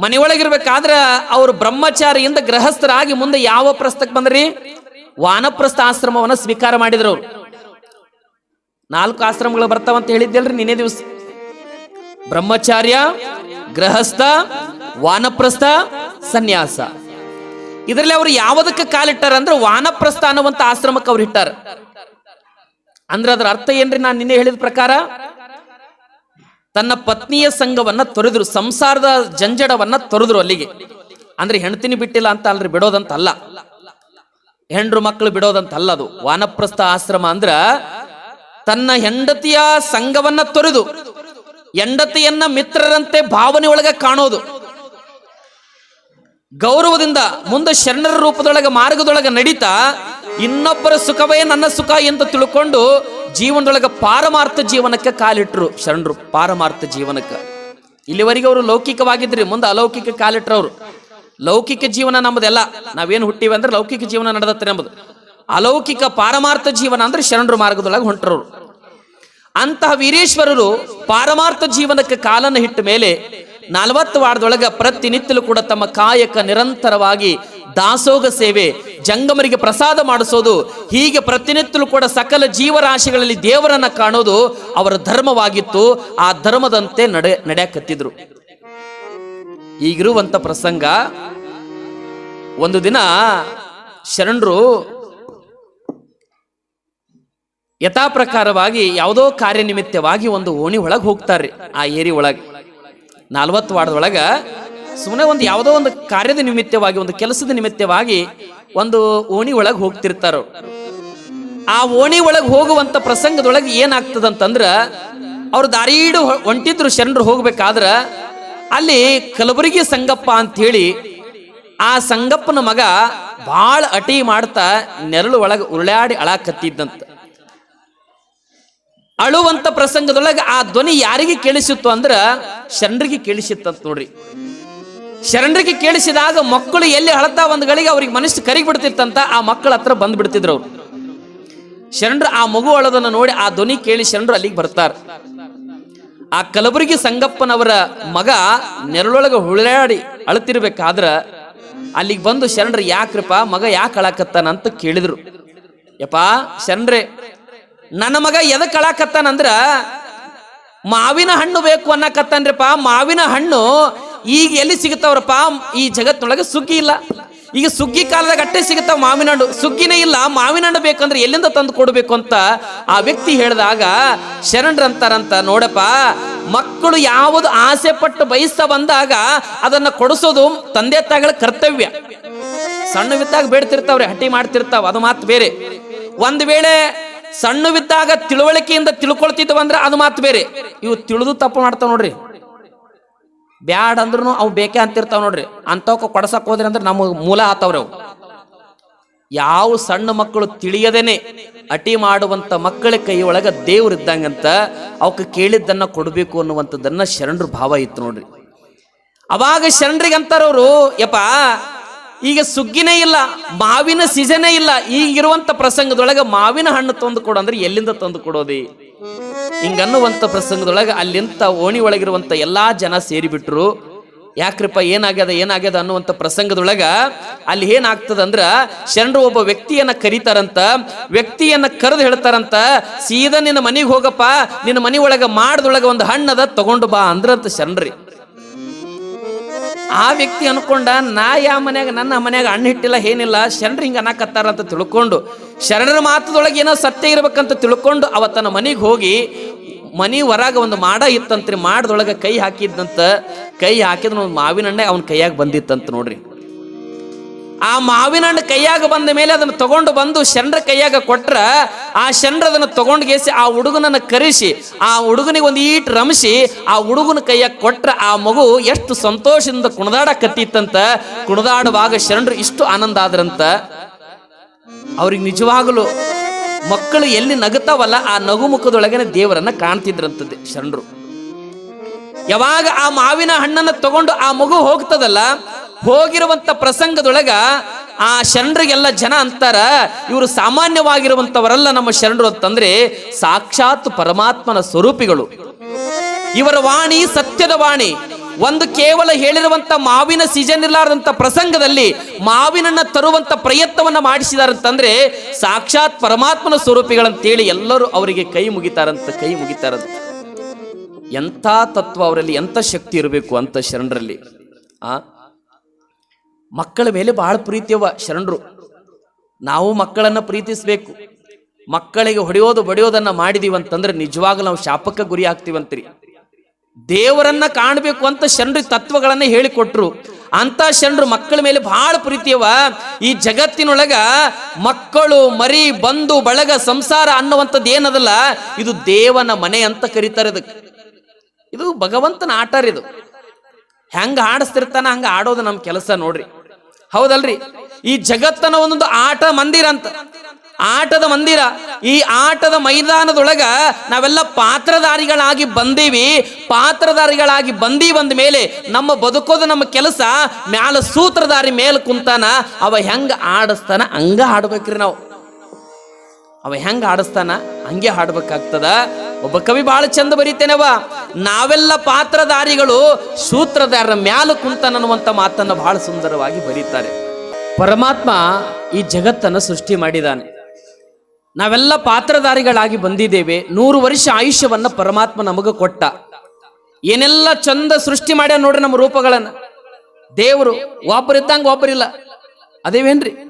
ಮನೆಯೊಳಗಿರ್ಬೇಕಾದ್ರ ಅವರು ಬ್ರಹ್ಮಚಾರಿಯಿಂದ ಗೃಹಸ್ಥರಾಗಿ ಮುಂದೆ ಯಾವ ಪ್ರಸ್ಥಕ್ಕೆ ಬಂದ್ರಿ? ವಾನಪ್ರಸ್ಥ ಆಶ್ರಮವನ್ನ ಸ್ವೀಕಾರ ಮಾಡಿದ್ರು. ಅವ್ರು ನಾಲ್ಕು ಆಶ್ರಮಗಳು ಬರ್ತಾವಂತ ಹೇಳಿದ್ದಲ್ರಿ ನಿನ್ನೆ ದಿವಸ. ಬ್ರಹ್ಮಚಾರ್ಯ, ಗೃಹಸ್ಥ, ವಾನಪ್ರಸ್ಥ ಸನ್ಯಾಸ. ಇದರಲ್ಲಿ ಅವರು ಯಾವುದಕ್ಕೆ ಕಾಲಿಟ್ಟಾರ ಅಂದ್ರೆ ವಾನಪ್ರಸ್ಥ ಅನ್ನುವಂತ ಆಶ್ರಮಕ್ಕೆ ಅವ್ರು ಇಟ್ಟಾರ. ಅಂದ್ರೆ ಅದರ ಅರ್ಥ ಏನ್ರಿ ನಾನು ನಿನ್ನೆ ಹೇಳಿದ ಪ್ರಕಾರ? ತನ್ನ ಪತ್ನಿಯ ಸಂಘವನ್ನ ತೊರೆದ್ರು, ಸಂಸಾರದ ಜಂಜಡವನ್ನ ತೊರೆದ್ರು ಅಲ್ಲಿಗೆ. ಅಂದ್ರೆ ಹೆಣ್ತಿನಿ ಬಿಟ್ಟಿಲ್ಲ ಅಂತ ಅಲ್ರಿ ಬಿಡೋದಂತ ಅಲ್ಲ ಹೆಂಡ್ರು ಮಕ್ಕಳು ಬಿಡೋದಂತ ಅಲ್ಲ ಅದು. ವಾನಪ್ರಸ್ಥ ಆಶ್ರಮ ಅಂದ್ರ ತನ್ನ ಹೆಂಡತಿಯ ಸಂಘವನ್ನ ತೊರೆದು, ಹೆಂಡತಿಯನ್ನ ಮಿತ್ರರಂತೆ ಭಾವನೆ ಒಳಗೆ ಕಾಣೋದು. ಗೌರವದಿಂದ ಮುಂದೆ ಶರಣರ ರೂಪದೊಳಗೆ, ಮಾರ್ಗದೊಳಗೆ ನಡೀತಾ, ಇನ್ನೊಬ್ಬರ ಸುಖವೇ ನನ್ನ ಸುಖ ಎಂದು ತಿಳ್ಕೊಂಡು ಜೀವನದೊಳಗೆ ಪಾರಮಾರ್ಥ ಜೀವನಕ್ಕೆ ಕಾಲಿಟ್ರು ಶರಣರು, ಪಾರಮಾರ್ಥ ಜೀವನಕ್ಕೆ. ಇಲ್ಲಿವರೆಗೆ ಅವರು ಲೌಕಿಕವಾಗಿದ್ರಿ, ಮುಂದೆ ಅಲೌಕಿಕ ಕಾಲಿಟ್ರವ್ರು ಲೌಕಿಕ ಜೀವನ ನಮ್ಮದೆಲ್ಲ. ನಾವೇನು ಹುಟ್ಟಿವೆ ಅಂದ್ರೆ ಲೌಕಿಕ ಜೀವನ ನಡೆದತ್ತೆ ನಮ್ಮದು. ಅಲೌಕಿಕ ಪಾರಮಾರ್ಥ ಜೀವನ ಅಂದ್ರೆ ಶರಣರು ಮಾರ್ಗದೊಳಗೆ ಹೊಂಟ್ರವ್ರು ಅಂತಹ ವೀರೇಶ್ವರರು ಪಾರಮಾರ್ಥ ಜೀವನಕ್ಕೆ ಕಾಲನ್ನು ಹಿಟ್ಟ ಮೇಲೆ ನಲವತ್ತು ವಾರದೊಳಗೆ ಪ್ರತಿನಿತ್ಯಲು ಕೂಡ ತಮ್ಮ ಕಾಯಕ ನಿರಂತರವಾಗಿ ದಾಸೋಗ ಸೇವೆ, ಜಂಗಮರಿಗೆ ಪ್ರಸಾದ ಮಾಡಿಸೋದು, ಹೀಗೆ ಪ್ರತಿನಿತ್ಯಲು ಕೂಡ ಸಕಲ ಜೀವರಾಶಿಗಳಲ್ಲಿ ದೇವರನ್ನ ಕಾಣೋದು ಅವರ ಧರ್ಮವಾಗಿತ್ತು. ಆ ಧರ್ಮದಂತೆ ನಡೆ, ನಡೆಯಕತ್ತಿದ್ರು. ಈಗಿರುವಂತ ಪ್ರಸಂಗ, ಒಂದು ದಿನ ಶರಣರು ಯಥಾ ಪ್ರಕಾರವಾಗಿ ಯಾವುದೋ ಕಾರ್ಯನಿಮಿತ್ತವಾಗಿ ಒಂದು ಓಣಿ ಒಳಗೆ ಹೋಗ್ತಾರ್ರಿ, ಆ ಏರಿ ಒಳಗೆ. ನಾಲ್ವತ್ತು ವಾರದೊಳಗೆ ಸುಮ್ಮನೆ ಒಂದು ಯಾವುದೋ ಒಂದು ಕಾರ್ಯದ ನಿಮಿತ್ತವಾಗಿ, ಒಂದು ಕೆಲಸದ ನಿಮಿತ್ತವಾಗಿ ಒಂದು ಓಣಿ ಒಳಗೆ ಹೋಗ್ತಿರ್ತಾರೋ. ಆ ಓಣಿ ಒಳಗೆ ಹೋಗುವಂತ ಪ್ರಸಂಗದೊಳಗೆ ಏನಾಗ್ತದಂತಂದ್ರ ಅವ್ರು ದಾರೀಡು ಹೊ- ಒಂಟಿದ್ರು ಶರಣರು ಹೋಗ್ಬೇಕಾದ್ರ ಅಲ್ಲಿ ಕಲಬುರಗಿ ಸಂಗಪ್ಪ ಅಂತ ಹೇಳಿ ಆ ಸಂಗಪ್ಪನ ಮಗ ಭಾಳ ಅಟಿ ಮಾಡ್ತಾ ನೆರಳು ಒಳಗೆ ಉರುಳಾಡಿ ಅಳಾಕತ್ತಿದ್ದಂತ. ಅಳುವಂತ ಪ್ರಸಂಗದೊಳಗೆ ಆ ಧ್ವನಿ ಯಾರಿಗೆ ಕೇಳಿಸಿತ್ತು ಅಂದ್ರ ಶರಣರಿಗೆ ಕೇಳಿಸಿತ್ತಂತ ನೋಡ್ರಿ. ಶರಣರಿಗೆ ಕೇಳಿಸಿದಾಗ ಮಕ್ಕಳು ಎಲ್ಲಿ ಅಳತಾ ಒಂದ್ ಗಳಿಗೆ ಅವ್ರಿಗೆ ಮನಸ್ಸು ಕರಿಗ್ ಬಿಡ್ತಿತ್ತಂತ ಆ ಮಕ್ಕಳ ಹತ್ರ ಬಂದ್ ಬಿಡ್ತಿದ್ರು ಅವ್ರು. ಶರಣರು ಆ ಮಗು ಅಳೋದನ್ನ ನೋಡಿ ಆ ಧ್ವನಿ ಕೇಳಿ ಶರಣರು ಅಲ್ಲಿಗೆ ಬರ್ತಾರೆ. ಆ ಕಲಬುರಗಿ ಸಂಗಪ್ಪನವರ ಮಗ ನೆರಳೊಳಗೆ ಹುಳಾಡಿ ಅಳತಿರ್ಬೇಕಾದ್ರ ಅಲ್ಲಿಗೆ ಬಂದು ಶರಣರು ಯಾಕ್ರಪ್ಪ ಮಗ ಯಾಕೆ ಅಳಕತ್ತಾನ ಅಂತ ಕೇಳಿದ್ರು. ಯಪ್ಪ, ಶರಣರೇ ನನ್ನ ಮಗ ಎದಕ್ಕೆ ಅಳಾಕತ್ತಾನಂದ್ರ ಮಾವಿನ ಹಣ್ಣು ಬೇಕು ಅನ್ನಕತ್ತಾನ್ರಿಪ್ಪ ಮಾವಿನ ಹಣ್ಣು ಈಗ ಎಲ್ಲಿ ಸಿಗುತ್ತವ್ರಪ್ಪ? ಈ ಜಗತ್ತಿನೊಳಗೆ ಸುಗ್ಗಿ ಇಲ್ಲ. ಈಗ ಸುಗ್ಗಿ ಕಾಲದಾಗ ಅಟ್ಟೆ ಸಿಗುತ್ತಾವ ಮಾವಿನ ಹಣ್ಣು. ಸುಗ್ಗಿನೇ ಇಲ್ಲ, ಮಾವಿನ ಹಣ್ಣು ಬೇಕಂದ್ರೆ ಎಲ್ಲಿಂದ ತಂದು ಕೊಡಬೇಕು ಅಂತ ಆ ವ್ಯಕ್ತಿ ಹೇಳಿದಾಗ ಶರಣರಂತಾರಂತ ನೋಡಪ್ಪ, ಮಕ್ಕಳು ಯಾವುದು ಆಸೆ ಪಟ್ಟು ಬಯಸ್ತಾ ಬಂದಾಗ ಅದನ್ನ ಕೊಡಿಸೋದು ತಂದೆ ತಾಯಿಗಳ ಕರ್ತವ್ಯ. ಸಣ್ಣವಿದ್ದಾಗ ಬೇಡ್ತಿರ್ತಾವ್ರೆ ಹಟ್ಟಿ ಮಾಡ್ತಿರ್ತಾವ, ಅದು ಮಾತು ಬೇರೆ. ಒಂದ್ ವೇಳೆ ಸಣ್ಣವಿದ್ದಾಗ ತಿಳುವಳಿಕೆಯಿಂದ ತಿಳ್ಕೊಳ್ತಿದ್ವು ಅಂದ್ರೆ ಅದು ಮಾತು ಬೇರೆ. ಇವು ತಿಳಿದು ತಪ್ಪು ಮಾಡ್ತಾವ ನೋಡ್ರಿ. ಬ್ಯಾಡ್ ಅಂದ್ರೂ ಅವು ಬೇಕೇ ಅಂತಿರ್ತಾವ ನೋಡ್ರಿ. ಅಂತವಕ್ಕ ಕೊಡಸಕ್ ಹೋದ್ರಿ ಅಂದ್ರೆ ನಮ್ಮ ಮೂಲ ಆತವ್ರಿ ಯಾವ ಸಣ್ಣ ಮಕ್ಕಳು ತಿಳಿಯದೇನೆ ಅಟಿ ಮಾಡುವಂತ ಮಕ್ಕಳ ಕೈಯೊಳಗ ಒಳಗ ದೇವ್ರು ಇದ್ದಂಗಂತ ಅವಕ್ಕೆ ಕೇಳಿದ್ದನ್ನ ಕೊಡಬೇಕು ಅನ್ನುವಂಥದ್ದನ್ನ ಶರಣರ ಭಾವ ಇತ್ತು ನೋಡ್ರಿ. ಅವಾಗ ಶರಣರಿಗೆ ಅಂತಾರವ್ರು ಯಪ್ಪ ಈಗ ಸುಗ್ಗಿನೇ ಇಲ್ಲ, ಮಾವಿನ ಸೀಸನೇ ಇಲ್ಲ. ಈಗಿರುವಂತ ಪ್ರಸಂಗದೊಳಗೆ ಮಾವಿನ ಹಣ್ಣು ತಂದು ಕೊಡು ಅಂದ್ರೆ ಎಲ್ಲಿಂದ ತಂದು ಕೊಡೋದಿ? ಹಿಂಗನ್ನುವಂತ ಪ್ರಸಂಗದೊಳಗೆ ಅಲ್ಲಿಂತ ಓಣಿ ಒಳಗಿರುವಂತ ಎಲ್ಲಾ ಜನ ಸೇರಿಬಿಟ್ರು. ಯಾಕ್ರಿಪ್ಪ, ಏನಾಗ್ಯದ ಏನಾಗ್ಯದ ಅನ್ನುವಂತ ಪ್ರಸಂಗದೊಳಗ ಅಲ್ಲಿ ಏನಾಗ್ತದ ಅಂದ್ರ ಶರಣರು ಒಬ್ಬ ವ್ಯಕ್ತಿಯನ್ನ ಕರೀತಾರಂತ, ವ್ಯಕ್ತಿಯನ್ನ ಕರೆದು ಹೇಳ್ತಾರಂತ, ಸೀದಾ ನಿನ್ನ ಮನೆಗೆ ಹೋಗಪ್ಪ, ನಿನ್ನ ಮನೆ ಒಳಗ ಮಾಡದೊಳಗ ಒಂದು ಹಣ್ಣದ ತಗೊಂಡು ಬಾ ಅಂದ್ರಂತ ಶರಣರಿ. ಆ ವ್ಯಕ್ತಿ ಅನ್ಕೊಂಡ, ನಾ ಯಾವ ಮನ್ಯಾಗ, ನನ್ನ ಮನ್ಯಾಗ ಹಣ್ಣು ಹಿಟ್ಟಿಲ್ಲ, ಏನಿಲ್ಲ, ಶರಣರು ಹಿಂಗೆ ಅನ್ನಕತ್ತಾರ ಅಂತ ತಿಳ್ಕೊಂಡು, ಶರಣರ ಮಾತದೊಳಗೆ ಏನೋ ಸತ್ಯ ಇರ್ಬೇಕಂತ ತಿಳ್ಕೊಂಡು ಅವ ಮನೆಗೆ ಹೋಗಿ, ಮನೆ ಹೊರಗ ಒಂದು ಮಾಡ ಇತ್ತಂತ್ರಿ, ಮಾಡದೊಳಗೆ ಕೈ ಹಾಕಿದ್ದಂತ ಕೈ ಹಾಕಿದ ಒಂದು ಮಾವಿನ ಹಣ್ಣೆ ಅವನ ಕೈಯಾಗ ಬಂದಿತ್ತಂತ ನೋಡ್ರಿ. ಆ ಮಾವಿನ ಹಣ್ಣು ಕೈಯಾಗ ಬಂದ ಮೇಲೆ ಅದನ್ನು ತಗೊಂಡು ಬಂದು ಶರಣರ ಕೈಯಾಗ ಕೊಟ್ರ ಆ ಶಂಡ್ರ ಅದನ್ನು ತಗೊಂಡು ಗೇಸಿ ಆ ಹುಡುಗನನ್ನ ಕರೆಸಿ, ಆ ಹುಡುಗನಿಗೆ ಒಂದು ಈಟ್ ರಮಿಸಿ, ಆ ಹುಡುಗನ ಕೈಯಾಗ ಕೊಟ್ರ ಆ ಮಗು ಎಷ್ಟು ಸಂತೋಷದಿಂದ ಕುಣದಾಡಕತ್ತಿತ್ತಂತ, ಕುಣದಾಡುವಾಗ ಶರಣರು ಇಷ್ಟು ಆನಂದ ಆದ್ರಂತ. ಅವ್ರಿಗೆ ನಿಜವಾಗಲು ಮಕ್ಕಳು ಎಲ್ಲಿ ನಗುತ್ತಾವಲ್ಲ ಆ ನಗು ಮುಖದೊಳಗನೆ ದೇವರನ್ನ ಕಾಣ್ತಿದ್ರಂತದ್ದು ಶರಣರು ಯಾವಾಗ ಆ ಮಾವಿನ ಹಣ್ಣನ್ನು ತಗೊಂಡು ಆ ಮಗು ಹೋಗ್ತದಲ್ಲ ಹೋಗಿರುವಂತ ಪ್ರಸಂಗದೊಳಗ ಆ ಶರಣರಿಗೆಲ್ಲ ಜನ ಅಂತಾರ, ಇವರು ಸಾಮಾನ್ಯವಾಗಿರುವಂತವರಲ್ಲ ನಮ್ಮ ಶರಣರು ಅಂತಂದ್ರೆ ಸಾಕ್ಷಾತ್ ಪರಮಾತ್ಮನ ಸ್ವರೂಪಿಗಳು. ಇವರ ವಾಣಿ ಸತ್ಯದ ವಾಣಿ. ಒಂದು ಕೇವಲ ಹೇಳಿರುವಂತ ಮಾವಿನ ಸೀಸನ್ ಇರಲಾರದಂತ ಪ್ರಸಂಗದಲ್ಲಿ ಮಾವಿನನ್ನ ತರುವಂತ ಪ್ರಯತ್ನವನ್ನ ಮಾಡಿಸಿದಾರಂತಂದ್ರೆ ಸಾಕ್ಷಾತ್ ಪರಮಾತ್ಮನ ಸ್ವರೂಪಿಗಳಂತೇಳಿ ಎಲ್ಲರೂ ಅವರಿಗೆ ಕೈ ಮುಗಿತಾರಂತ ಕೈ ಮುಗಿತಾರಂತ. ಎಂಥ ತತ್ವ ಅವರಲ್ಲಿ, ಎಂಥ ಶಕ್ತಿ ಇರಬೇಕು ಅಂತ ಶರಣರಲ್ಲಿ. ಆ? ಮಕ್ಕಳ ಮೇಲೆ ಬಹಳ ಪ್ರೀತಿಯವ ಶರಣರು. ನಾವು ಮಕ್ಕಳನ್ನ ಪ್ರೀತಿಸಬೇಕು. ಮಕ್ಕಳಿಗೆ ಹೊಡೆಯೋದು ಬಡಿಯೋದನ್ನ ಮಾಡಿದೀವಿ ಅಂತಂದ್ರೆ ನಿಜವಾಗ್ಲೂ ನಾವು ಶಾಪಕ್ಕೆ ಗುರಿ ಆಗ್ತೀವಂತ್ರಿ. ದೇವರನ್ನ ಕಾಣಬೇಕು ಅಂತ ಶರಣರು ತತ್ವಗಳನ್ನ ಹೇಳಿಕೊಟ್ರು. ಅಂತ ಶರಣರು ಮಕ್ಕಳ ಮೇಲೆ ಬಹಳ ಪ್ರೀತಿಯವ ಈ ಜಗತ್ತಿನೊಳಗ ಮಕ್ಕಳು ಮರಿ ಬಂಧು ಬಳಗ ಸಂಸಾರ ಅನ್ನುವಂಥದ್ದು ಏನದಲ್ಲ, ಇದು ದೇವನ ಮನೆ ಅಂತ ಕರೀತಾರೆ ಇದಕ್ಕೆ. ಇದು ಭಗವಂತನ ಆಟ ಇದು. ಹೆಂಗ ಆಡಿಸ್ತಿರ್ತಾನ ಹಂಗ ಆಡೋದು ನಮ್ಮ ಕೆಲಸ ನೋಡ್ರಿ. ಹೌದಲ್ರಿ? ಈ ಜಗತ್ತನ ಒಂದೊಂದು ಆಟ ಮಂದಿರ ಅಂತ. ಆಟದ ಮಂದಿರ. ಈ ಆಟದ ಮೈದಾನದೊಳಗ ನಾವೆಲ್ಲ ಪಾತ್ರಧಾರಿಗಳಾಗಿ ಬಂದೀವಿ. ಪಾತ್ರಧಾರಿಗಳಾಗಿ ಬಂದಿ ಬಂದ ಮೇಲೆ ನಮ್ಮ ಬದುಕೋದು ನಮ್ಮ ಕೆಲಸ. ಮ್ಯಾಲ ಸೂತ್ರಧಾರಿ ಮೇಲೆ ಕುಂತಾನ. ಅವ ಹೆಂಗ ಆಡಿಸ್ತಾನ? ಹಂಗ ಆಡ್ಬೇಕ್ರಿ ನಾವು. ಅವ ಹೆಂಗೆ ಆಡಿಸ್ತಾನ ಹಂಗೆ ಹಾಡ್ಬೇಕಾಗ್ತದ? ಒಬ್ಬ ಕವಿ ಬಹಳ ಚಂದ ಬರೀತೇನವ ನಾವೆಲ್ಲ ಪಾತ್ರಧಾರಿಗಳು ಸೂತ್ರಧಾರರ ಮ್ಯಾಲ ಕುಂತನನ್ನುವಂತ ಮಾತನ್ನ ಬಹಳ ಸುಂದರವಾಗಿ ಬರೀತಾರೆ. ಪರಮಾತ್ಮ ಈ ಜಗತ್ತನ್ನು ಸೃಷ್ಟಿ ಮಾಡಿದಾನೆ. ನಾವೆಲ್ಲ ಪಾತ್ರಧಾರಿಗಳಾಗಿ ಬಂದಿದ್ದೇವೆ. ನೂರು ವರ್ಷ ಆಯುಷ್ಯವನ್ನ ಪರಮಾತ್ಮ ನಮಗ ಕೊಟ್ಟ. ಏನೆಲ್ಲ ಚಂದ ಸೃಷ್ಟಿ ಮಾಡ್ಯಾನ ನೋಡ್ರಿ ನಮ್ಮ ರೂಪಗಳನ್ನ. ದೇವರು ಒಬ್ಬರಿದ್ದಂಗ ಒಬ್ಬರಿಲ್ಲ ಅದೇವೇನ್ರಿ?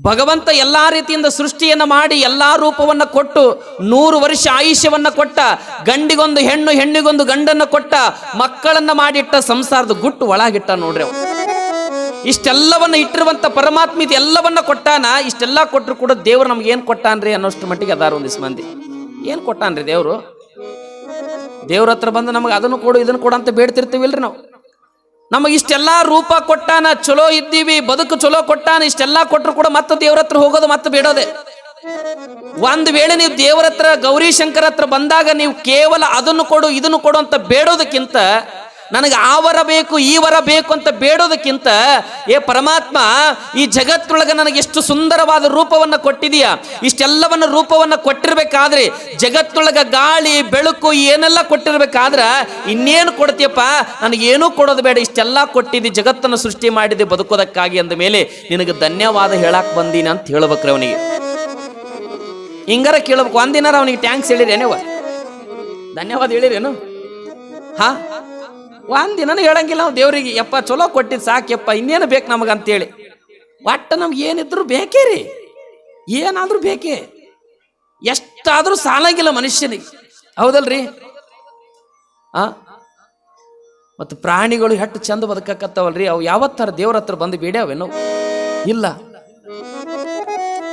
ಭಗವಂತ ಎಲ್ಲಾ ರೀತಿಯಿಂದ ಸೃಷ್ಟಿಯನ್ನ ಮಾಡಿ ಎಲ್ಲಾ ರೂಪವನ್ನ ಕೊಟ್ಟು ನೂರು ವರ್ಷ ಆಯುಷ್ಯವನ್ನ ಕೊಟ್ಟ, ಗಂಡಿಗೊಂದು ಹೆಣ್ಣು, ಹೆಣ್ಣಿಗೊಂದು ಗಂಡನ್ನ ಕೊಟ್ಟ, ಮಕ್ಕಳನ್ನ ಮಾಡಿಟ್ಟ ಸಂಸಾರದ ಗುಟ್ಟು ಒಳಗಿಟ್ಟ ನೋಡ್ರಿ ಅವ. ಇಷ್ಟೆಲ್ಲವನ್ನ ಇಟ್ಟಿರುವಂತ ಪರಮಾತ್ಮ ಇದು ಎಲ್ಲವನ್ನ ಕೊಟ್ಟಾನ, ಇಷ್ಟೆಲ್ಲ ಕೊಟ್ಟರು ಕೂಡ ದೇವ್ರು ನಮ್ಗೆ ಏನ್ ಕೊಟ್ಟಾನ್ರಿ ಅನ್ನೋಷ್ಟು ಮಟ್ಟಿಗೆ ಅದಾರ ಒಂದಿಸ್ ಮಂದಿ. ಏನ್ ಕೊಟ್ಟಾನ್ರಿ ದೇವ್ರು? ದೇವ್ರ ಹತ್ರ ಬಂದು ನಮಗೆ ಅದನ್ನು ಕೊಡು, ಇದನ್ನು ಕೊಡು ಅಂತ ಬೇಡ್ತಿರ್ತೀವಿಲ್ರಿ ನಾವು. ನಮಗೆ ಇಷ್ಟೆಲ್ಲ ರೂಪ ಕೊಟ್ಟಾನ, ಚಲೋ ಇದ್ದೀವಿ, ಬದುಕು ಚಲೋ ಕೊಟ್ಟಾನ, ಇಷ್ಟೆಲ್ಲ ಕೊಟ್ಟರು ಕೂಡ ಮತ್ತೆ ದೇವ್ರ ಹತ್ರ ಹೋಗೋದು ಮತ್ತೆ ಬಿಡೋದೆ. ಒಂದು ವೇಳೆ ನೀವು ದೇವರ ಹತ್ರ, ಗೌರಿ ಶಂಕರ ಹತ್ರ ಬಂದಾಗ ನೀವು ಕೇವಲ ಅದನ್ನು ಕೊಡು, ಇದನ್ನು ಕೊಡು ಅಂತ ಬೇಡೋದಕ್ಕಿಂತ ನನಗೆ ಆ ವರ ಬೇಕು, ಈ ವರ ಬೇಕು ಅಂತ ಬೇಡೋದಕ್ಕಿಂತ, ಏ ಪರಮಾತ್ಮ, ಈ ಜಗತ್ತೊಳಗೆ ನನಗೆ ಎಷ್ಟು ಸುಂದರವಾದ ರೂಪವನ್ನು ಕೊಟ್ಟಿದೀಯ? ಇಷ್ಟೆಲ್ಲವನ್ನ ರೂಪವನ್ನು ಕೊಟ್ಟಿರ್ಬೇಕಾದ್ರೆ, ಜಗತ್ತೊಳಗೆ ಗಾಳಿ, ಬೆಳಕು ಏನೆಲ್ಲ ಕೊಟ್ಟಿರ್ಬೇಕಾದ್ರೆ, ಇನ್ನೇನು ಕೊಡ್ತೀಯಪ್ಪ? ನನಗೇನೂ ಕೊಡೋದು ಬೇಡ. ಇಷ್ಟೆಲ್ಲ ಕೊಟ್ಟಿದ್ದಿ, ಜಗತ್ತನ್ನು ಸೃಷ್ಟಿ ಮಾಡಿದೆ ಬದುಕೋದಕ್ಕಾಗಿ ಅಂದ ಮೇಲೆ ನಿನಗೆ ಧನ್ಯವಾದ ಹೇಳಕ್ಕೆ ಬಂದೀನಿ ಅಂತ ಹೇಳ್ಬೇಕ್ರಿ ಅವನಿಗೆ. ಹಿಂಗಾರ ಕೇಳ್ಬೇಕು. ಒಂದಿನಾರ ಅವನಿಗೆ ಟ್ಯಾಂಕ್ಸ್ ಹೇಳಿರೇನೇವ ಧನ್ಯವಾದ ಹೇಳಿರೇನು? ಹಾ? ಒಂದಿನ ಹೇಳಂಗಿಲ್ಲ ನಾವು ದೇವರಿಗೆ, ಯಪ್ಪ, ಚಲೋ ಕೊಟ್ಟಿದ್ದು ಸಾಕ್ಯಪ್ಪ, ಇನ್ನೇನು ಬೇಕು ನಮಗೆ ಅಂತೇಳಿ ಒಟ್ಟು ನಮ್ಗೆ ಏನಿದ್ರೂ ಬೇಕೇ ರೀ. ಏನಾದರೂ ಬೇಕೇ. ಎಷ್ಟಾದರೂ ಸಾಲಂಗಿಲ್ಲ ಮನುಷ್ಯನಿಗೆ. ಹೌದಲ್ರಿ? ಆ? ಮತ್ತು ಪ್ರಾಣಿಗಳು ಹೆಟ್ಟು ಚಂದ ಬದುಕಕ್ಕತ್ತವಲ್ರಿ ಅವು ಯಾವತ್ತರ ದೇವ್ರ ಹತ್ರ ಬಂದು ಬೇಡ್ಯಾವೇನೋ? ಇಲ್ಲ.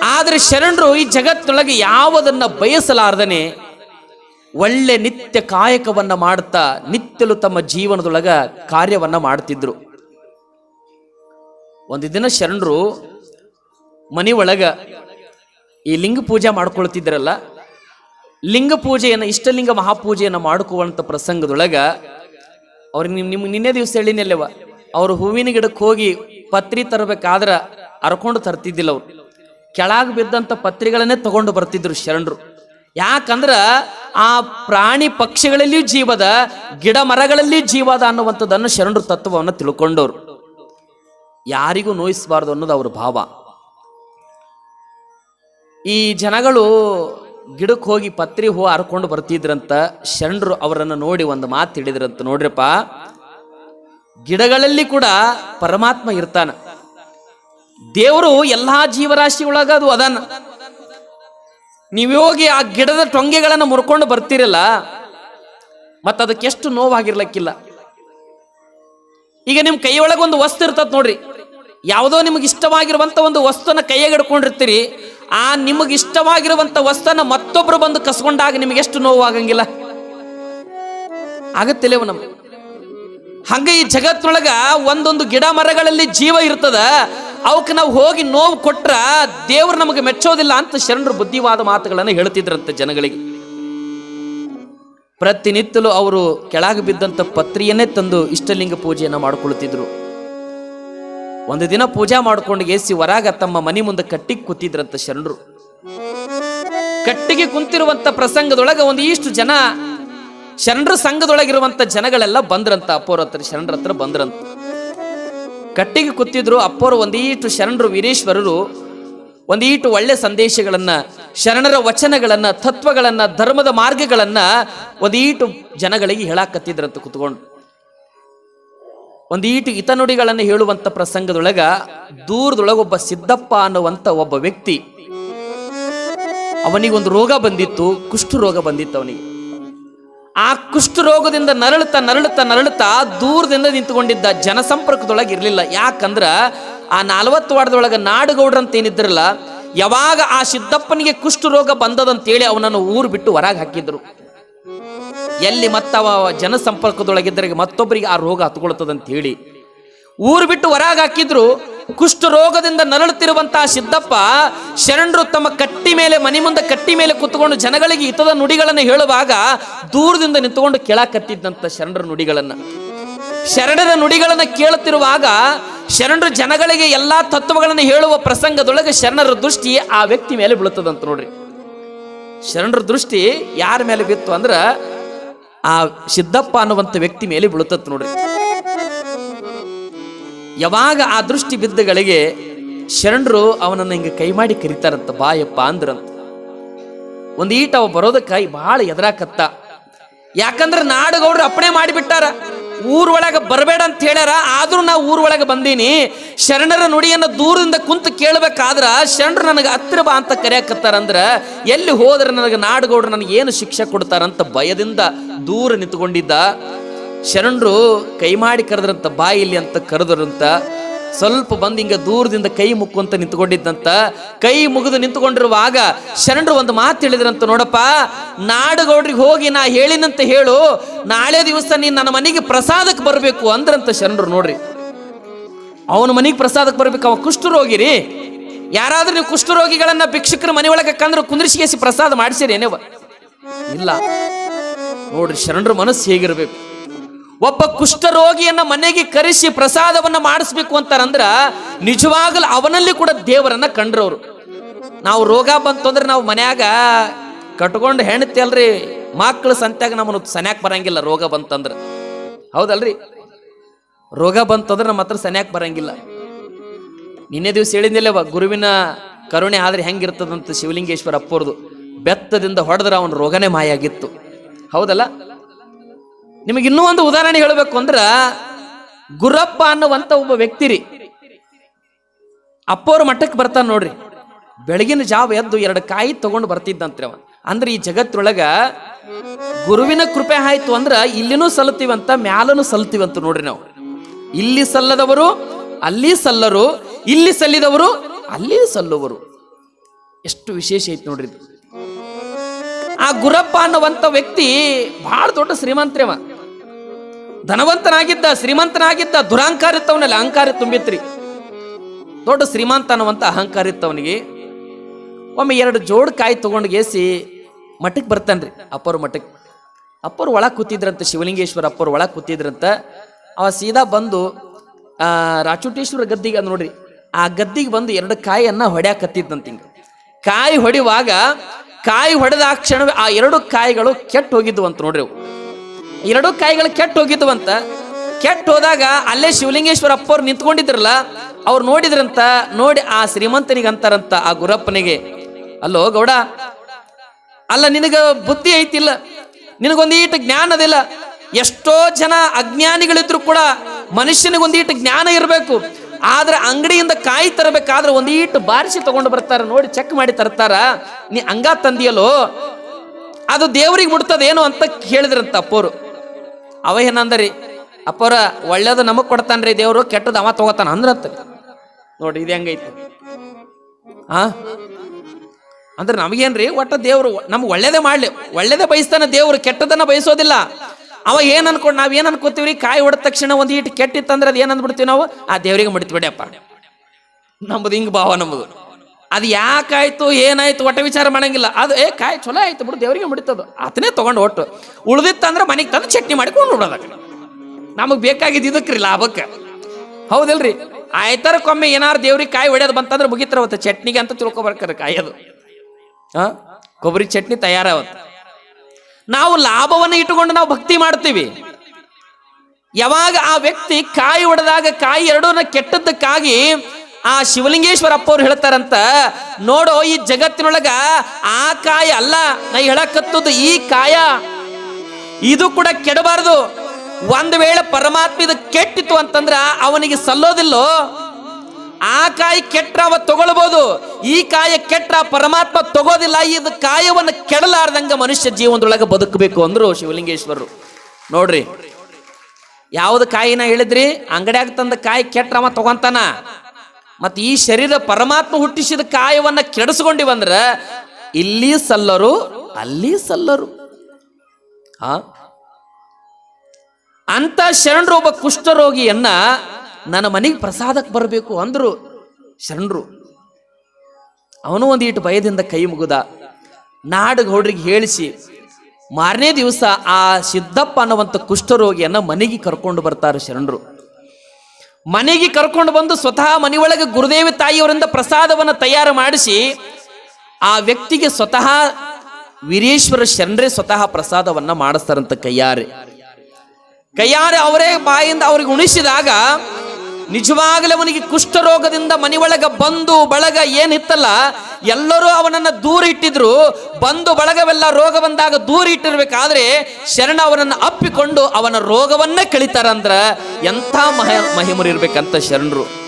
ಆದರೆ ಶರಣರು ಈ ಜಗತ್ತೊಳಗೆ ಯಾವುದನ್ನ ಬಯಸಲಾರ್ದನೆ ಒಳ್ಳೆ ನಿತ್ಯ ಕಾಯಕವನ್ನ ಮಾಡ್ತಾ ನಿತ್ಯಲು ತಮ್ಮ ಜೀವನದೊಳಗ ಕಾರ್ಯವನ್ನ ಮಾಡ್ತಿದ್ರು. ಒಂದು ದಿನ ಶರಣರು ಮನೆ ಒಳಗ ಈ ಲಿಂಗ ಪೂಜೆ ಮಾಡ್ಕೊಳ್ತಿದ್ರಲ್ಲ, ಲಿಂಗ ಪೂಜೆಯನ್ನು, ಇಷ್ಟಲಿಂಗ ಮಹಾಪೂಜೆಯನ್ನು ಮಾಡ್ಕೊಳ್ಳುವಂಥ ಪ್ರಸಂಗದೊಳಗ ಅವ್ರಿಗೆ ನಿಮ್ ನಿಮ್ಗೆ ನಿನ್ನೆ ದಿವಸ ಹೇಳಿನಲ್ಲವ, ಅವರು ಹೂವಿನ ಗಿಡಕ್ಕೆ ಹೋಗಿ ಪತ್ರಿ ತರಬೇಕಾದ್ರೆ ಅರ್ಕೊಂಡು ತರ್ತಿದ್ದಿಲ್ಲ ಅವ್ರು. ಕೆಳಗೆ ಬಿದ್ದಂಥ ಪತ್ರಿಗಳನ್ನೇ ತಗೊಂಡು ಬರ್ತಿದ್ರು ಶರಣರು. ಯಾಕಂದ್ರ ಆ ಪ್ರಾಣಿ ಪಕ್ಷಿಗಳಲ್ಲಿ ಜೀವದ, ಗಿಡ ಮರಗಳಲ್ಲಿ ಜೀವದ ಅನ್ನುವಂಥದ್ದನ್ನು ಶರಣರು ತತ್ವವನ್ನು ತಿಳ್ಕೊಂಡವರು. ಯಾರಿಗೂ ನೋಯಿಸಬಾರ್ದು ಅನ್ನೋದು ಅವ್ರ ಭಾವ. ಈ ಜನಗಳು ಗಿಡಕ್ಕೆ ಹೋಗಿ ಪತ್ರಿ ಹೂ ಹರ್ಕೊಂಡು ಬರ್ತಿದ್ರಂತ ಶರಣರು ಅವರನ್ನು ನೋಡಿ ಒಂದು ಮಾತು ಹಿಡಿದ್ರಂತ ನೋಡ್ರಪ್ಪ. ಗಿಡಗಳಲ್ಲಿ ಕೂಡ ಪರಮಾತ್ಮ ಇರ್ತಾನ. ದೇವರು ಎಲ್ಲಾ ಜೀವರಾಶಿ ಒಳಗ ಅದು ಅದಾನ ನೀವು ಹೋಗಿ ಆ ಗಿಡದ ಟೊಂಗೆಗಳನ್ನು ಮುರ್ಕೊಂಡು ಬರ್ತಿರಲ್ಲ, ಮತ್ತು ಅದಕ್ಕೆ ಎಷ್ಟು ನೋವಾಗಿರ್ಲಕ್ಕಿಲ್ಲ. ಈಗ ನಿಮ್ಮ ಕೈಯೊಳಗೊಂದು ವಸ್ತು ಇರ್ತದ ನೋಡ್ರಿ. ಯಾವುದೋ ನಿಮಗೆ ಇಷ್ಟವಾಗಿರುವಂತ ಒಂದು ವಸ್ತುನ ಕೈಯಾಗ ಹಿಡ್ಕೊಂಡಿರ್ತೀರಿ, ಆ ನಿಮಗೆ ಇಷ್ಟವಾಗಿರುವಂತ ವಸ್ತುನ ಮತ್ತೊಬ್ರು ಬಂದು ಕಸ್ಕೊಂಡಾಗ ನಿಮಗೆ ಎಷ್ಟು ನೋವಾಗಂಗಿಲ್ಲ. ಆಗತ್ತಿಲ್ಲವ ನಮ್ಗೆ. ಹಂಗ ಈ ಜಗತ್ತೊಳಗ ಒಂದೊಂದು ಗಿಡ ಮರಗಳಲ್ಲಿ ಜೀವ ಇರ್ತದ ಅವಕ್ಕೆ ನಾವು ಹೋಗಿ ನೋವು ಕೊಟ್ರ ದೇವರು ನಮಗೆ ಮೆಚ್ಚೋದಿಲ್ಲ ಅಂತ ಶರಣರು ಬುದ್ಧಿವಾದ ಮಾತುಗಳನ್ನು ಹೇಳ್ತಿದ್ರಂತೆ ಜನಗಳಿಗೆ. ಪ್ರತಿನಿತ್ಯಲು ಅವರು ಕೆಳಗೆ ಬಿದ್ದಂತ ಪತ್ರಿಯನ್ನೇ ತಂದು ಇಷ್ಟಲಿಂಗ ಪೂಜೆಯನ್ನು ಮಾಡ್ಕೊಳ್ತಿದ್ರು ಒಂದು ದಿನ ಪೂಜಾ ಮಾಡ್ಕೊಂಡು ಏಸಿ ಹೊರಾಗ ತಮ್ಮ ಮನೆ ಮುಂದೆ ಕಟ್ಟಿಗೆ ಕೂತಿದ್ರಂತ ಶರಣರು. ಕಟ್ಟಿಗೆ ಕುಂತಿರುವಂತ ಪ್ರಸಂಗದೊಳಗೆ ಒಂದು ಇಷ್ಟು ಜನ ಶರಣರ ಸಂಘದೊಳಗಿರುವಂತ ಜನಗಳೆಲ್ಲ ಬಂದ್ರಂತ ಅಪ್ಪೋರ ಹತ್ರ ಶರಣರ ಹತ್ರ ಬಂದ್ರಂತ. ಕಟ್ಟಿಗೆ ಕೂತಿದ್ರು, ಅಪ್ಪರು ಒಂದೀಟು ಶರಣರು ವೀರೇಶ್ವರರು, ಒಂದೀಟು ಒಳ್ಳೆ ಸಂದೇಶಗಳನ್ನ, ಶರಣರ ವಚನಗಳನ್ನ, ತತ್ವಗಳನ್ನ, ಧರ್ಮದ ಮಾರ್ಗಗಳನ್ನ ಒಂದೀಟು ಜನಗಳಿಗೆ ಹೇಳಾಕತ್ತಿದ್ರಂತ ಕುತ್ಕೊಂಡು. ಒಂದೀಟು ಹಿತನುಡಿಗಳನ್ನು ಹೇಳುವಂತ ಪ್ರಸಂಗದೊಳಗ ದೂರದೊಳಗೊಬ್ಬ ಸಿದ್ದಪ್ಪ ಅನ್ನುವಂತ ಒಬ್ಬ ವ್ಯಕ್ತಿ ಅವನಿಗೊಂದು ರೋಗ ಬಂದಿತ್ತು ಕುಷ್ಠ ರೋಗ ಬಂದಿತ್ತು ಅವನಿಗೆ. ಆ ಕುಷ್ಠರೋಗದಿಂದ ನರಳುತ್ತಾ ನರಳುತ್ತಾ ನರಳುತ್ತಾ ದೂರದಿಂದ ನಿಂತುಕೊಂಡಿದ್ದ ಜನಸಂಪರ್ಕದೊಳಗೆ ಇರಲಿಲ್ಲ. ಯಾಕಂದ್ರ ಆ ನಲವತ್ತು ವಾರದೊಳಗೆ ನಾಡುಗೌಡ್ರಂತ ಏನಿದ್ರಲ್ಲ, ಯಾವಾಗ ಆ ಸಿದ್ದಪ್ಪನಿಗೆ ಕುಷ್ಠ ರೋಗ ಬಂದದಂತೇಳಿ ಅವನನ್ನು ಊರು ಬಿಟ್ಟು ಹೊರಗೆ ಹಾಕಿದ್ರು. ಎಲ್ಲಿ ಮತ್ತವ ಜನಸಂಪರ್ಕದೊಳಗಿದ್ದರೆ ಮತ್ತೊಬ್ಬರಿಗೆ ಆ ರೋಗ ಹತ್ಕೊಳ್ತದಂತ ಹೇಳಿ ಊರು ಬಿಟ್ಟು ಹೊರಗೆ ಹಾಕಿದ್ರು ಕುಷ್ಠ ರೋಗದಿಂದ ನರಳುತ್ತಿರುವಂತಹ ಸಿದ್ದಪ್ಪ ಶರಣರು ತಮ್ಮ ಕಟ್ಟಿ ಮೇಲೆ, ಮನೆ ಮುಂದೆ ಕಟ್ಟಿ ಮೇಲೆ ಕುತ್ಕೊಂಡು ಜನಗಳಿಗೆ ಹಿತದ ನುಡಿಗಳನ್ನು ಹೇಳುವಾಗ ದೂರದಿಂದ ನಿಂತುಕೊಂಡು ಕೇಳಾಕತ್ತಿದ್ದಂತ ಶರಣರ ನುಡಿಗಳನ್ನ. ಶರಣರ ನುಡಿಗಳನ್ನು ಕೇಳುತ್ತಿರುವಾಗ ಶರಣರು ಜನಗಳಿಗೆ ಎಲ್ಲಾ ತತ್ವಗಳನ್ನು ಹೇಳುವ ಪ್ರಸಂಗದೊಳಗೆ ಶರಣರ ದೃಷ್ಟಿ ಆ ವ್ಯಕ್ತಿ ಮೇಲೆ ಬೀಳುತ್ತದಂತ ನೋಡ್ರಿ. ಶರಣರ ದೃಷ್ಟಿ ಯಾರ ಮೇಲೆ ಬಿತ್ತು ಅಂದ್ರೆ ಆ ಸಿದ್ದಪ್ಪ ಅನ್ನುವಂಥ ವ್ಯಕ್ತಿ ಮೇಲೆ ಬೀಳುತ್ತತ್ ನೋಡ್ರಿ. ಯಾವಾಗ ಆ ದೃಷ್ಟಿ ಬಿದ್ದಗಳಿಗೆ ಶರಣರು ಅವನನ್ನು ಹಿಂಗೆ ಕೈ ಮಾಡಿ ಕರಿತಾರಂತ ಬಾಯಪ್ಪ ಅಂದ್ರಂತ. ಒಂದು ಈಟ ಅವ ಬರೋದಕ್ಕಾಗಿ ಬಹಳ ಎದರಾಕತ್ತ. ಯಾಕಂದ್ರೆ ನಾಡುಗೌಡ್ರು ಅಪ್ಪಣೆ ಮಾಡಿಬಿಟ್ಟಾರ. ಊರ್ ಒಳಗೆ ಬರಬೇಡ ಅಂತ ಹೇಳ್ಯಾರ, ಆದ್ರೂ ನಾ ಊರ್ ಒಳಗೆ ಬಂದೀನಿ. ಶರಣರ ನುಡಿಯನ್ನು ದೂರದಿಂದ ಕುಂತು ಕೇಳಬೇಕಾದ್ರ ಶರಣರು ನನಗೆ ಹತ್ತಿರ ಬಾ ಅಂತ ಕರೆಯಕತ್ತಾರಂದ್ರೆ, ಎಲ್ಲಿ ಹೋದ್ರೆ ನನಗೆ ನಾಡುಗೌಡ್ರು ನನಗೆ ಏನು ಶಿಕ್ಷೆ ಕೊಡ್ತಾರಂತ ಭಯದಿಂದ ದೂರ ನಿಂತ್ಕೊಂಡಿದ್ದ. ಶರಣರು ಕೈ ಮಾಡಿ ಕರೆದ್ರಂತ, ಬಾಯಿಲಿ ಅಂತ ಕರೆದ್ರಂತ, ಸ್ವಲ್ಪ ಬಂದು ಹಿಂಗ ದೂರದಿಂದ ಕೈ ಮುಕ್ಕುವಂತ ನಿಂತ್ಕೊಂಡಿದ್ದಂತ, ಕೈ ಮುಗಿದು ನಿಂತ್ಕೊಂಡಿರುವಾಗ ಶರಣರು ಒಂದು ಮಾತು ಹೇಳಿದ್ರಂತ, ನೋಡಪ್ಪ, ನಾಡುಗೌಡ್ರಿಗೆ ಹೋಗಿ ನಾ ಹೇಳಿನಂತ ಹೇಳು, ನಾಳೆ ದಿವಸ ನೀನು ನನ್ನ ಮನೆಗೆ ಪ್ರಸಾದಕ್ಕೆ ಬರಬೇಕು ಅಂದ್ರಂತ ಶರಣರು ನೋಡ್ರಿ. ಅವನ ಮನೆಗೆ ಪ್ರಸಾದಕ್ಕೆ ಬರ್ಬೇಕು, ಅವ ಕುಷ್ಠರೋಗಿರಿ. ಯಾರಾದ್ರೂ ನೀವು ಕುಷ್ಠರೋಗಿಗಳನ್ನ ಭಿಕ್ಷಕರ ಮನೆ ಒಳಗೆ ಕಂದ್ರೆ ಕುಂದ್ರಿಸಿಗೆಸಿ ಪ್ರಸಾದ ಮಾಡಿಸಿರಿ ಏನೇವ ಇಲ್ಲ. ನೋಡ್ರಿ, ಶರಣರ ಮನಸ್ಸು ಹೇಗಿರ್ಬೇಕು. ಒಬ್ಬ ಕುಷ್ಠರೋಗಿಯನ್ನ ಮನೆಗೆ ಕರೆಸಿ ಪ್ರಸಾದವನ್ನ ಮಾಡಿಸ್ಬೇಕು ಅಂತಾರಂದ್ರ ನಿಜವಾಗಲು ಅವನಲ್ಲಿ ಕೂಡ ದೇವರನ್ನ ಕಂಡ್ರವ್ರು. ನಾವು ರೋಗ ಬಂತು ಅಂದ್ರೆ ನಾವು ಮನ್ಯಾಗ ಕಟ್ಕೊಂಡು ಹೆಣ್ತಿ ಅಲ್ರಿ ಮಕ್ಕಳು ಸಂತ್ಯಾಗ ನಮ್ಮನ್ನು ಸನ್ಯಾಕ್ ಬರಂಗಿಲ್ಲ ರೋಗ ಬಂತಂದ್ರ. ಹೌದಲ್ರಿ? ರೋಗ ಬಂತಂದ್ರೆ ನಮ್ಮ ಹತ್ರ ಸನ್ಯಾಕ್ ಬರಂಗಿಲ್ಲ. ನಿನ್ನೆ ದಿವಸ ಹೇಳಿದ್ನಲ್ಲವ ಗುರುವಿನ ಕರುಣೆ ಆದ್ರೆ ಹೆಂಗಿರ್ತದಂತ ಶಿವಲಿಂಗೇಶ್ವರ ಅಪ್ಪೋರ್ದು. ಬೆತ್ತದಿಂದ ಹೊಡೆದ್ರೆ ಅವನ ರೋಗನೇ ಮಾಯಾಗಿತ್ತು. ಹೌದಲ್ಲ? ನಿಮಗೆ ಇನ್ನೂ ಒಂದು ಉದಾಹರಣೆ ಹೇಳಬೇಕು ಅಂದ್ರ ಗುರಪ್ಪ ಅನ್ನುವಂತ ಒಬ್ಬ ವ್ಯಕ್ತಿ ರೀ. ಅಪ್ಪವ್ರ ಮಠಕ್ಕೆ ಬರ್ತಾನೆ ನೋಡ್ರಿ. ಬೆಳಗಿನ ಜಾವ ಎದ್ದು ಎರಡು ಕಾಯಿ ತಗೊಂಡು ಬರ್ತಿದ್ದಂತ್ರಿ ಅವ. ಅಂದ್ರೆ ಈ ಜಗತ್ತೊಳಗ ಗುರುವಿನ ಕೃಪೆ ಆಯ್ತು ಅಂದ್ರ ಇಲ್ಲಿನೂ ಸಲ್ಲುತ್ತೀವಂತ, ಮ್ಯಾಲನೂ ಸಲ್ತೀವಂತ ನೋಡ್ರಿ ನಾವು. ಇಲ್ಲಿ ಸಲ್ಲದವರು, ಅಲ್ಲಿ ಸಲ್ಲರು, ಇಲ್ಲಿ ಸಲ್ಲಿದವರು, ಅಲ್ಲಿ ಸಲ್ಲುವರು. ಎಷ್ಟು ವಿಶೇಷ ಐತಿ ನೋಡ್ರಿ ಆ ಗುರಪ್ಪ ಅನ್ನುವಂತ ವ್ಯಕ್ತಿ ಬಹಳ ದೊಡ್ಡ ಶ್ರೀಮಂತ್ರಿ ಅವ. ಧನವಂತನಾಗಿದ್ದ, ಶ್ರೀಮಂತನಾಗಿದ್ದ ದುರಾಂಕಾರ ಇತ್ತವನಲ್ಲಿ ಅಹಂಕಾರ ತುಂಬಿತ್ರಿ. ದೊಡ್ಡ ಶ್ರೀಮಂತ ಅನ್ನುವಂತ ಅಹಂಕಾರ ಇತ್ತವನಿಗೆ. ಒಮ್ಮೆ ಎರಡು ಜೋಡ್ ಕಾಯಿ ತಗೊಂಡು ಗೇಸಿ ಮಠಕ್ಕೆ ಬರ್ತಾನ್ರಿ ಅಪ್ಪರ ಮಠಕ್ಕೆ ಅಪ್ಪರು ಒಳಗೆ ಕೂತಿದ್ರಂತ, ಶಿವಲಿಂಗೇಶ್ವರ ಅಪ್ಪರು ಒಳಗೆ ಕೂತಿದ್ರಂತ, ಅವ ಸೀದಾ ಬಂದು ರಾಚೋಟೇಶ್ವರ ಗದ್ದಿಗೆ ಅದು ನೋಡ್ರಿ. ಆ ಗದ್ದಿಗೆ ಬಂದು ಎರಡು ಕಾಯಿಯನ್ನು ಹೊಡ್ಯಾಕತ್ತಿದ್ದಂತ ಹಿಂಗ. ಕಾಯಿ ಹೊಡೆಯುವಾಗ ಕಾಯಿ ಹೊಡೆದ ಆ ಕ್ಷಣವೇ ಆ ಎರಡು ಕಾಯಿಗಳು ಕೆಟ್ಟು ಹೋಗಿದ್ವು ಅಂತ ನೋಡ್ರಿ ಅವು. ಎರಡು ಕಾಯಿಗಳು ಕೆಟ್ಟು ಹೋಗಿದ್ವಂತ ಕೆಟ್ಟು ಹೋದಾಗ ಅಲ್ಲೇ ಶಿವಲಿಂಗೇಶ್ವರ ಅಪ್ಪವ್ರು ನಿಂತ್ಕೊಂಡಿದ್ರಲ್ಲ, ಅವ್ರು ನೋಡಿದ್ರಂತ, ನೋಡಿ ಆ ಶ್ರೀಮಂತನಿಗೆ ಅಂತಾರಂತ ಆ ಗುರಪ್ಪನಿಗೆ. ಅಲ್ಲೋ ಗೌಡ, ಅಲ್ಲ ನಿನಗ ಬುದ್ಧಿ ಐತಿಲ್ಲ, ನಿನಗೊಂದೀಟ ಜ್ಞಾನ ಅದಿಲ್ಲ. ಎಷ್ಟೋ ಜನ ಅಜ್ಞಾನಿಗಳಿದ್ರು ಕೂಡ ಮನುಷ್ಯನಿಗೊಂದೀಟು ಜ್ಞಾನ ಇರಬೇಕು. ಆದ್ರೆ ಅಂಗಡಿಯಿಂದ ಕಾಯಿ ತರಬೇಕಾದ್ರೆ ಒಂದೀಟು ಬಾರಿಸಿ ತಗೊಂಡು ಬರ್ತಾರ, ನೋಡಿ ಚೆಕ್ ಮಾಡಿ ತರ್ತಾರ. ನೀ ಹಂಗ ತಂದಿಯಲ್ಲೋ, ಅದು ದೇವರಿಗೆ ಮುಟ್ತದೇನು ಅಂತ ಕೇಳಿದ್ರಂತ ಅಪ್ಪೋರು. ಅವ ಏನಂದರಿ? ಅಪ್ಪರ, ಒಳ್ಳೇದು ನಮಗ್ ಕೊಡ್ತಾನ್ರಿ ದೇವ್ರು, ಕೆಟ್ಟದ್ ಅವ ತಗೋತಾನ ಅಂದ್ರಂತ. ನೋಡ್ರಿ, ಇದು ಹೆಂಗೈತಿ? ಆ? ಅಂದ್ರೆ ನಮಗೇನ್ರಿ, ಒಟ್ಟ ದೇವ್ರು, ನಮ್ಗೆ ಒಳ್ಳೇದೇ ಮಾಡ್ಲಿ, ಒಳ್ಳೇದೇ ಬಯಸ್ತಾನೆ ದೇವ್ರು, ಕೆಟ್ಟದನ್ನ ಬಯಸೋದಿಲ್ಲ. ಅವ ಏನ್ ಅನ್ಕೊಂಡು, ನಾವ್ ಏನ್ ಅನ್ಕೋತೀವ್ರಿ? ಕಾಯಿ ಹೊಡೆದ ತಕ್ಷಣ ಒಂದ್ ಇಟ್ಟು ಕೆಟ್ಟಿತ್ತಂದ್ರೆ ಅದು ಏನ್ ಅಂದ್ಬಿಡ್ತೀವಿ ನಾವು? ಆ ದೇವ್ರಿಗೆ ಮುಡಿತ್ಬಿಡಿ ಅಪ್ಪ ನಮ್ಮದು ಹಿಂಗ್ ಭಾವ ನಮ್ಮದು ಅದು ಯಾಕಾಯ್ತು, ಏನಾಯ್ತು, ಒಟ್ಟ ವಿಚಾರ ಮಾಡಂಗಿಲ್ಲ. ಅದು, ಏ, ಕಾಯಿ, ಚಲೋ ಆಯ್ತು ಬಿಡು, ದೇವರಿಗೆ ಮುಡಿತದು. ಆತನೇ ತಗೊಂಡು ಒಟ್ಟು. ಉಳ್ದಿತ್ತಂದ್ರೆ ಮನೆಗೆ ತಂದು ಚಟ್ನಿ ಮಾಡಿಕೊಂಡು ನೋಡೋದಕ್ಕೆ ನಮಗೆ ಬೇಕಾಗಿದ್ದು ಇದಕ್ರಿ ಲಾಭಕ್ಕೆ. ಹೌದಿಲ್ರಿ? ಆಯ್ತಾರಕ್ಕೊಮ್ಮೆ ಏನಾರು ದೇವ್ರಿಗೆ ಕಾಯಿ ಹೊಡ್ಯೋದು ಬಂತಂದ್ರೆ ಮುಗಿತ್ರ ಅವತ್ತು. ಚಟ್ನಿಗೆ ಅಂತ ತಿಳ್ಕೊಬರ್ಕಾರ ಕಾಯೋದು ಹಾಂ ಕೊಬ್ಬರಿ ಚಟ್ನಿ ತಯಾರಾವತ್ತು ನಾವು ಲಾಭವನ್ನು ಇಟ್ಟುಕೊಂಡು ನಾವು ಭಕ್ತಿ ಮಾಡ್ತೀವಿ. ಯಾವಾಗ ಆ ವ್ಯಕ್ತಿ ಕಾಯಿ ಹೊಡೆದಾಗ ಕಾಯಿ ಎರಡೂ ಕೆಟ್ಟದ್ದಕ್ಕಾಗಿ ಆ ಶಿವಲಿಂಗೇಶ್ವರ ಅಪ್ಪ ಅವ್ರು ಹೇಳ್ತಾರಂತ, ನೋಡೋ ಈ ಜಗತ್ತಿನೊಳಗ ಆ ಕಾಯ ಅಲ್ಲ, ನಾ ಹೇಳಕತ್ತದ್ದು ಈ ಕಾಯ. ಇದು ಕೂಡ ಕೆಡಬಾರದು. ಒಂದ್ ವೇಳೆ ಪರಮಾತ್ಮ ಇದು ಕೆಟ್ಟಿತ್ತು ಅಂತಂದ್ರ ಅವನಿಗೆ ಸಲ್ಲೋದಿಲ್ಲೋ? ಆ ಕಾಯಿ ಕೆಟ್ಟ ಅವ ತಗೊಳ್ಬೋದು. ಈ ಕಾಯ ಕೆಟ್ಟ ಪರಮಾತ್ಮ ತಗೋದಿಲ್ಲ ಇದು ಕಾಯವನ್ನು ಕೆಡಲಾರ್ದಂಗ ಮನುಷ್ಯ ಜೀವನದೊಳಗೆ ಬದುಕಬೇಕು ಅಂದ್ರು ಶಿವಲಿಂಗೇಶ್ವರರು. ನೋಡ್ರಿ, ಯಾವ್ದು ಕಾಯಿನ ಹೇಳಿದ್ರಿ? ಅಂಗಡಿಯಾಗ ತಂದ ಕಾಯಿ ಕೆಟ್ಟ ಅವ ತಗೊಂತಾನ? ಮತ್ ಈ ಶರೀರ ಪರಮಾತ್ಮ ಹುಟ್ಟಿಸಿದ ಕಾಯವನ್ನ ಕೆಡಿಸ್ಕೊಂಡಿವಂದ್ರ ಇಲ್ಲಿ ಸಲ್ಲರು, ಅಲ್ಲಿ ಸಲ್ಲರು. ಆ? ಅಂತ ಶರಣರು ಒಬ್ಬ ಕುಷ್ಠರೋಗಿಯನ್ನ ನನ್ನ ಮನೆಗೆ ಪ್ರಸಾದಕ್ಕೆ ಬರಬೇಕು ಅಂದ್ರು ಶರಣರು. ಅವನು ಒಂದೀಟು ಭಯದಿಂದ ಕೈ ಮುಗುದ. ನಾಡು ಗೌಡ್ರಿಗೆ ಹೇಳಿಸಿ, ಮಾರನೇ ದಿವಸ ಆ ಸಿದ್ದಪ್ಪ ಅನ್ನುವಂಥ ಕುಷ್ಠರೋಗಿಯನ್ನ ಮನೆಗೆ ಕರ್ಕೊಂಡು ಬರ್ತಾರೆ ಶರಣರು. ಮನೆಗೆ ಕರ್ಕೊಂಡು ಬಂದು ಸ್ವತಃ ಮನೆಯೊಳಗೆ ಗುರುದೇವಿ ತಾಯಿಯವರಿಂದ ಪ್ರಸಾದವನ್ನು ತಯಾರು ಮಾಡಿಸಿ ಆ ವ್ಯಕ್ತಿಗೆ ಸ್ವತಃ ವೀರೇಶ್ವರ ಶರಣರೇ ಸ್ವತಃ ಪ್ರಸಾದವನ್ನ ಮಾಡಿಸ್ತಾರಂತ ಕೈಯಾರೆ. ಕೈಯಾರೆ ಅವರೇ ಬಾಯಿಂದ ಅವ್ರಿಗೆ ಉಣಿಸಿದಾಗ ನಿಜವಾಗಲೇ ಅವನಿಗೆ ಕುಷ್ಠರೋಗದಿಂದ ಮನೆಯೊಳಗ ಬಂದು ಬಳಗ ಏನಿತ್ತಲ್ಲ, ಎಲ್ಲರೂ ಅವನನ್ನ ದೂರ ಇಟ್ಟಿದ್ರು. ಬಂದು ಬಳಗವೆಲ್ಲ ರೋಗ ಬಂದಾಗ ದೂರ ಇಟ್ಟಿರ್ಬೇಕಾದ್ರೆ ಶರಣ ಅವನನ್ನು ಅಪ್ಪಿಕೊಂಡು ಅವನ ರೋಗವನ್ನ ಕಳಿತಾರಂದ್ರ ಎಂಥ ಮಹ ಮಹಿಮರಿರ್ಬೇಕಂತ ಶರಣರು.